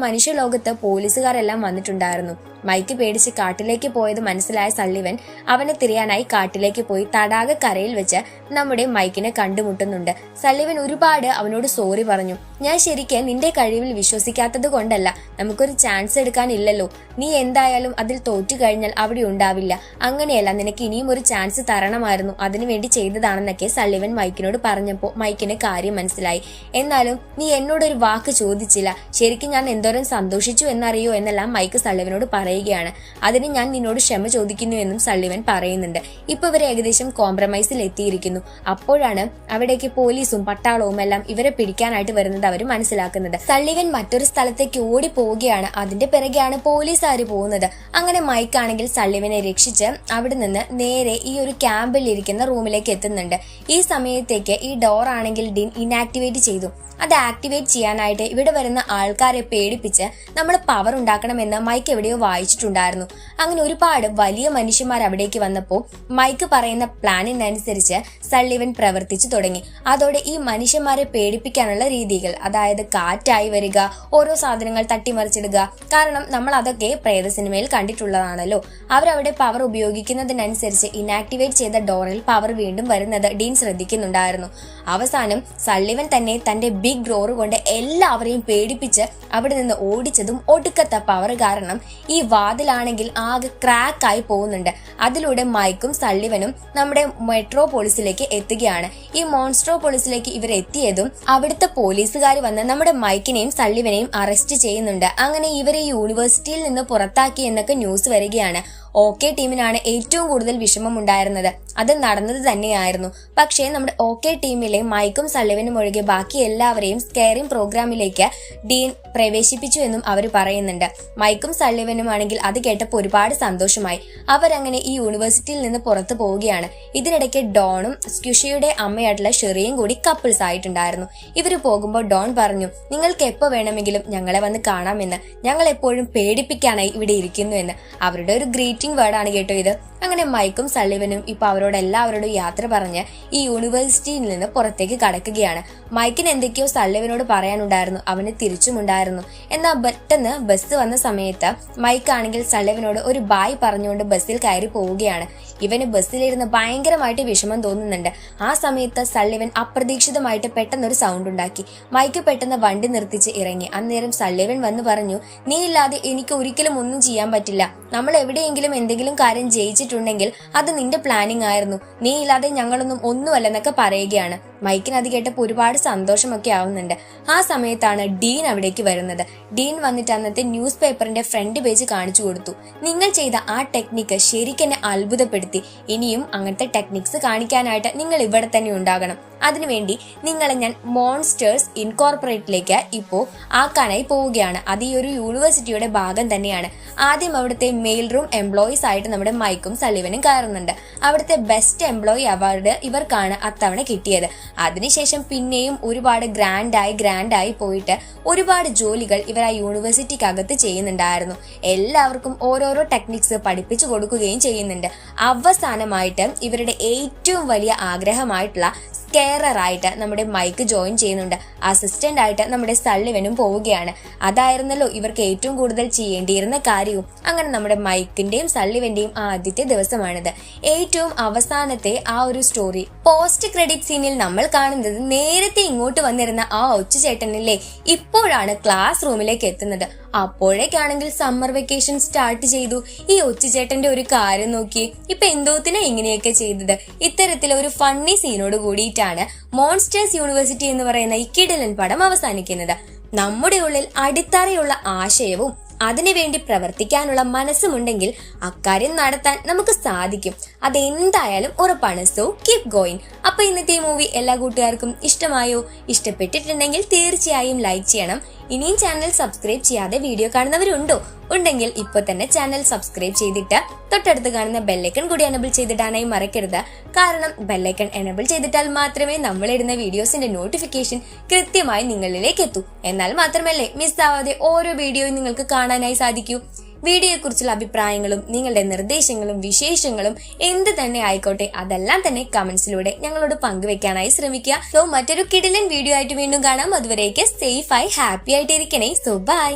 മനുഷ്യലോകത്ത് പോലീസുകാരെല്ലാം വന്നിട്ടുണ്ടായിരുന്നു. മൈക്ക് പേടിച്ച് കാട്ടിലേക്ക് പോയത് മനസ്സിലായ സള്ളിവൻ അവനെ തിരയാനായി കാട്ടിലേക്ക് പോയി തടാക കരയിൽ വെച്ച് നമ്മുടെ മൈക്കിനെ കണ്ടുമുട്ടുന്നുണ്ട്. സള്ളിവൻ ഒരുപാട് അവനോട് സോറി പറഞ്ഞു. ഞാൻ ശരിക്കും നിന്റെ കഴിവിൽ വിശ്വസിക്കാത്തത് കൊണ്ടല്ല. നമുക്കൊരു ചാൻസ് എടുക്കാനില്ലല്ലോ. നീ എന്തായാലും അതിൽ തോറ്റു കഴിഞ്ഞാൽ അവിടെ ഉണ്ടാവില്ല. അങ്ങനെയല്ല നിനക്ക് ഇനിയും ഒരു ചാൻസ് തരണമായിരുന്നു. അതിനുവേണ്ടി ചെയ്തതാണെന്നൊക്കെ സള്ളിവൻ മൈക്കിനോട് പറഞ്ഞപ്പോൾ മൈക്കിന് കാര്യം മനസ്സിലായി. എന്നാലും നീ എന്നോടൊരു വാക്ക് ചോദിച്ചില്ല. ശരിക്കും ഞാൻ എന്തോരം സന്തോഷിച്ചു എന്നറിയോ എന്നെല്ലാം മൈക്ക് സള്ളിവനോട് പറയുകയാണ്. അതിന് ഞാൻ നിന്നോട് ക്ഷമ ചോദിക്കുന്നു എന്നും സള്ളിവൻ പറയുന്നുണ്ട്. ഇപ്പൊ ഇവർ ഏകദേശം കോംപ്രമൈസിൽ എത്തിയിരിക്കുന്നു. അപ്പോഴാണ് അവിടേക്ക് പോലീസും പട്ടാളവും എല്ലാം ഇവരെ പിടിക്കാനായിട്ട് വരുന്നത്. അവർ മനസ്സിലാക്കുന്നത്. സള്ളിവൻ മറ്റൊരു സ്ഥലത്തേക്ക് ഓടി പോവുകയാണ് അതിന്റെ പിറകെയാണ് പോലീസുകാർ പോകുന്നത്. അങ്ങനെ മൈക്ക് ആണെങ്കിൽ സള്ളിവനെ രക്ഷിച്ച് അവിടെ നിന്ന് നേരെ ഈ ഒരു ക്യാമ്പിൽ ഇരിക്കുന്ന റൂമിലേക്ക് എത്തുന്നുണ്ട്. ഈ സമയത്തേക്ക് ഈ ഡോർ ആണെങ്കിൽ ഡിൻ ഇനാക്ടിവേറ്റ് ചെയ്തു. അത് ആക്ടിവേറ്റ് ചെയ്യാനായിട്ട് ഇവിടെ വരുന്ന ആൾക്കാരെ പേടിപ്പിച്ച് നമ്മൾ പവർ ഉണ്ടാക്കണമെന്ന് മൈക്ക് എവിടെയോ വായിച്ചിട്ടുണ്ടായിരുന്നു. അങ്ങനെ ഒരുപാട് വലിയ മനുഷ്യന്മാർ അവിടേക്ക് വന്നപ്പോൾ മൈക്ക് പറയുന്ന പ്ലാനിനനുസരിച്ച് സള്ളിവൻ പ്രവർത്തിച്ചു തുടങ്ങി. അതോടെ ഈ മനുഷ്യന്മാരെ പേടിപ്പിക്കാനുള്ള രീതികൾ അതായത് കാറ്റായി വരിക ഓരോ സാധനങ്ങൾ തട്ടിമറിച്ചിടുക. കാരണം നമ്മൾ അതൊക്കെ പ്രേത സിനിമയിൽ കണ്ടിട്ടുള്ളതാണല്ലോ. അവരവിടെ പവർ ഉപയോഗിക്കുന്നതിനനുസരിച്ച് ഇനാക്ടിവേറ്റ് ചെയ്ത ഡോറിൽ പവർ വീണ്ടും വരുന്നത് ഡീൻ ശ്രദ്ധിക്കുന്നുണ്ടായിരുന്നു. അവസാനം സള്ളിവൻ തന്നെ തന്റെ ബിഗ് ഡോർ കൊണ്ട് എല്ലാവരെയും പേടിപ്പിച്ച് അവിടെ നിന്ന് ഓടിച്ചതും ഒടുക്കത്ത പവർ കാരണം ഈ വാതിലാണെങ്കിൽ ആകെ ക്രാക്കായി പോകുന്നുണ്ട്. അതിലൂടെ മൈക്കും സള്ളിവനും നമ്മുടെ മെട്രോപോളിസിലേക്ക് എത്തുകയാണ്. ഈ മോൺസ്ട്രോപോളിസിലേക്ക് ഇവർ എത്തിയതും അവിടുത്തെ പോലീസുകാർ വന്ന് നമ്മുടെ മൈക്കിനെയും സള്ളിവനെയും അറസ്റ്റ് ചെയ്യുന്നുണ്ട്. അങ്ങനെ ഇവരെ യൂണിവേഴ്സിറ്റിയിൽ നിന്ന് പുറത്താക്കി എന്നൊക്കെ ന്യൂസ് വരികയാണ്. ഓക്കെ ടീമിനാണ് ഏറ്റവും കൂടുതൽ വിഷമം ഉണ്ടായിരുന്നത് അത് നടന്നത് തന്നെയായിരുന്നു. പക്ഷേ നമ്മുടെ ഓക്കെ ടീമിലെ മൈക്കും സള്ളിവനും ഒഴികെ ബാക്കി എല്ലാവരെയും സ്കെയറിംഗ് പ്രോഗ്രാമിലേക്ക് ഡീൻ പ്രവേശിപ്പിച്ചു എന്നും അവർ പറയുന്നുണ്ട്. മൈക്കും സള്ളിവനും ആണെങ്കിൽ അത് കേട്ടപ്പോൾ ഒരുപാട് സന്തോഷമായി. അവരങ്ങനെ ഈ യൂണിവേഴ്സിറ്റിയിൽ നിന്ന് പുറത്തു പോവുകയാണ്. ഇതിനിടയ്ക്ക് ഡോണും സ്ക്യുഷിയുടെ അമ്മയായിട്ടുള്ള ഷെറിയും കൂടി കപ്പിൾസ് ആയിട്ടുണ്ടായിരുന്നു. ഇവർ പോകുമ്പോൾ ഡോൺ പറഞ്ഞു നിങ്ങൾക്ക് എപ്പോൾ വേണമെങ്കിലും ഞങ്ങളെ വന്ന് കാണാമെന്ന്. ഞങ്ങൾ എപ്പോഴും പേടിപ്പിക്കാനായി ഇവിടെ ഇരിക്കുന്നു എന്ന്. അവരുടെ ഒരു ഗ്രീറ്റിംഗ് വേർഡാണ് കേട്ടോ ഇത്. അങ്ങനെ മൈക്കും സള്ളിവനും ഇപ്പൊ അവരോട് എല്ലാവരോടും യാത്ര പറഞ്ഞ് ഈ യൂണിവേഴ്സിറ്റിയിൽ നിന്ന് പുറത്തേക്ക് കടക്കുകയാണ്. മൈക്കിന് എന്തൊക്കെയോ സള്ളിവനോട് പറയാനുണ്ടായിരുന്നു. അവന് തിരിച്ചുമുണ്ടായിരുന്നു എന്നാൽ പെട്ടെന്ന് ബസ് വന്ന സമയത്ത് മൈക്ക് ആണെങ്കിൽ സള്ളിവനോട് ഒരു ബായ് പറഞ്ഞുകൊണ്ട് ബസ്സിൽ കയറി പോവുകയാണ്. ഇവന് ബസ്സിലിരുന്ന് ഭയങ്കരമായിട്ട് വിഷമം തോന്നുന്നുണ്ട്. ആ സമയത്ത് സള്ളിവൻ അപ്രതീക്ഷിതമായിട്ട് പെട്ടെന്ന് ഒരു സൗണ്ട് ഉണ്ടാക്കി. മൈക്ക് പെട്ടെന്ന് വണ്ടി നിർത്തിച്ച് ഇറങ്ങി. അന്നേരം സള്ളിവൻ വന്ന് പറഞ്ഞു നീ ഇല്ലാതെ എനിക്ക് ഒരിക്കലും ഒന്നും ചെയ്യാൻ പറ്റില്ല. നമ്മൾ എവിടെയെങ്കിലും എന്തെങ്കിലും കാര്യം ജയിച്ചിട്ടുണ്ടെങ്കിൽ അത് നിന്റെ പ്ലാനിങ് ആയിരുന്നു. നീ ഇല്ലാതെ ഞങ്ങളൊന്നും ഒന്നുമല്ലെന്നൊക്കെ പറയുകയാണ്. മൈക്കിന് അത് കേട്ടപ്പോൾ ഒരുപാട് സന്തോഷമൊക്കെ ആവുന്നുണ്ട്. ആ സമയത്താണ് ഡീൻ അവിടേക്ക് വരുന്നത്. ഡീൻ വന്നിട്ട് അന്നത്തെ ന്യൂസ് പേപ്പറിന്റെ ഫ്രണ്ട് പേജ് കാണിച്ചു കൊടുത്തു. നിങ്ങൾ ചെയ്ത ആ ടെക്നിക്ക് ശരിക്കെന്നെ അത്ഭുതപ്പെടുത്തി. ഇനിയും അങ്ങനത്തെ ടെക്നിക്സ് കാണിക്കാനായിട്ട് നിങ്ങൾ ഇവിടെ തന്നെ ഉണ്ടാകണം. അതിനുവേണ്ടി നിങ്ങളെ ഞാൻ മോൺസ്റ്റേഴ്സ് ഇൻകോർപ്പറേറ്റിലേക്ക് ഇപ്പോൾ ആക്കാനായി പോവുകയാണ്. അത് ഈ ഒരു യൂണിവേഴ്സിറ്റിയുടെ ഭാഗം തന്നെയാണ്. ആദ്യം അവിടുത്തെ മെയിൽ റൂം എംപ്ലോയീസ് ആയിട്ട് നമ്മുടെ മൈക്കും സലിവനും കയറുന്നുണ്ട്. അവിടുത്തെ ബെസ്റ്റ് എംപ്ലോയി അവാർഡ് ഇവർക്കാണ് അത്തവണ കിട്ടിയത്. അതിനുശേഷം പിന്നെയും ഒരുപാട് ഗ്രാൻഡായി ഗ്രാൻഡായി പോയിട്ട് ഒരുപാട് ജോലികൾ ഇവർ ആ യൂണിവേഴ്സിറ്റിക്കകത്ത് ചെയ്യുന്നുണ്ടായിരുന്നു. എല്ലാവർക്കും ഓരോരോ ടെക്നിക്സ് പഠിപ്പിച്ചു കൊടുക്കുകയും ചെയ്യുന്നുണ്ട്. അവസാനമായിട്ട് ഇവരുടെ ഏറ്റവും വലിയ ആഗ്രഹമായിട്ടുള്ള സ്കെയറർ ആയിട്ട് നമ്മുടെ മൈക്ക് ജോയിൻ ചെയ്യുന്നുണ്ട്. അസിസ്റ്റന്റ് ആയിട്ട് നമ്മുടെ സള്ളിവനും പോവുകയാണ്. അതായിരുന്നല്ലോ ഇവർക്ക് ഏറ്റവും കൂടുതൽ ചെയ്യേണ്ടിയിരുന്ന കാര്യവും. അങ്ങനെ നമ്മുടെ മൈക്കിന്റെയും സള്ളിവന്റെയും ആദ്യത്തെ ദിവസമാണിത്. ഏറ്റവും അവസാനത്തെ ആ ഒരു സ്റ്റോറി പോസ്റ്റ് ക്രെഡിറ്റ് സീനിൽ നമ്മൾ കാണുന്നത് നേരത്തെ ഇങ്ങോട്ട് വന്നിരുന്ന ആ ഒച്ചചേട്ടനില്ലേ ഇപ്പോഴാണ് ക്ലാസ് റൂമിലേക്ക് എത്തുന്നത്. അപ്പോഴേക്കാണെങ്കിൽ സമ്മർ വെക്കേഷൻ സ്റ്റാർട്ട് ചെയ്തു. ഈ ഒച്ചചേട്ടന്റെ ഒരു കാര്യം നോക്കി ഇപ്പൊ എന്തോത്തിനാ ഇങ്ങനെയൊക്കെ ചെയ്തത്. ഇത്തരത്തിൽ ഒരു ഫണ്ണി സീനോട് കൂടിയിട്ടാണ് മോൺസ്റ്റേഴ്സ് യൂണിവേഴ്സിറ്റി എന്ന് പറയുന്ന ഈ കിടലൻ പടം അവസാനിക്കുന്നത്. നമ്മുടെ ഉള്ളിൽ അടിത്തറയുള്ള ആശയവും അതിനുവേണ്ടി പ്രവർത്തിക്കാനുള്ള മനസ്സുമുണ്ടെങ്കിൽ അക്കാര്യം നടത്താൻ നമുക്ക് സാധിക്കും. അതെന്തായാലും ഉറപ്പാണ്. സോ കീപ് ഗോയിങ് അപ്പൊ ഇന്നത്തെ മൂവി എല്ലാ കൂട്ടുകാർക്കും ഇഷ്ടമായോ? ഇഷ്ടപ്പെട്ടിട്ടുണ്ടെങ്കിൽ തീർച്ചയായും ലൈക്ക് ചെയ്യണം. ഇനിയും ചാനൽ സബ്സ്ക്രൈബ് ചെയ്യാതെ വീഡിയോ കാണുന്നവരുണ്ടോ? ഉണ്ടെങ്കിൽ ഇപ്പൊ തന്നെ ചാനൽ സബ്സ്ക്രൈബ് ചെയ്തിട്ട് തൊട്ടടുത്ത് കാണുന്ന ബെല്ലൈക്കൺ കൂടി എനബിൾ ചെയ്തിടാനായി മറക്കരുത്. കാരണം ബെല്ലൈക്കൺ എനബിൾ ചെയ്തിട്ടാൽ മാത്രമേ നമ്മൾ ഇടുന്ന വീഡിയോസിന്റെ നോട്ടിഫിക്കേഷൻ കൃത്യമായി നിങ്ങളിലേക്ക് എത്തൂ. എന്നാൽ മാത്രമല്ലേ മിസ് ആവാതെ ഓരോ വീഡിയോയും നിങ്ങൾക്ക് കാണാനായി സാധിക്കൂ. വീഡിയോയെക്കുറിച്ചുള്ള അഭിപ്രായങ്ങളും നിങ്ങളുടെ നിർദ്ദേശങ്ങളും വിശേഷങ്ങളും എന്ത് തന്നെ ആയിക്കോട്ടെ അതെല്ലാം തന്നെ കമന്റ്സിലൂടെ ഞങ്ങളോട് പങ്കുവെക്കാനായി ശ്രമിക്കുക. സോ മറ്റൊരു കിടിലൻ വീഡിയോ ആയിട്ട് വീണ്ടും കാണാം. അതുവരേക്ക് സേഫ് ആയി ഹാപ്പി ആയിട്ടിരിക്കണേ. So bye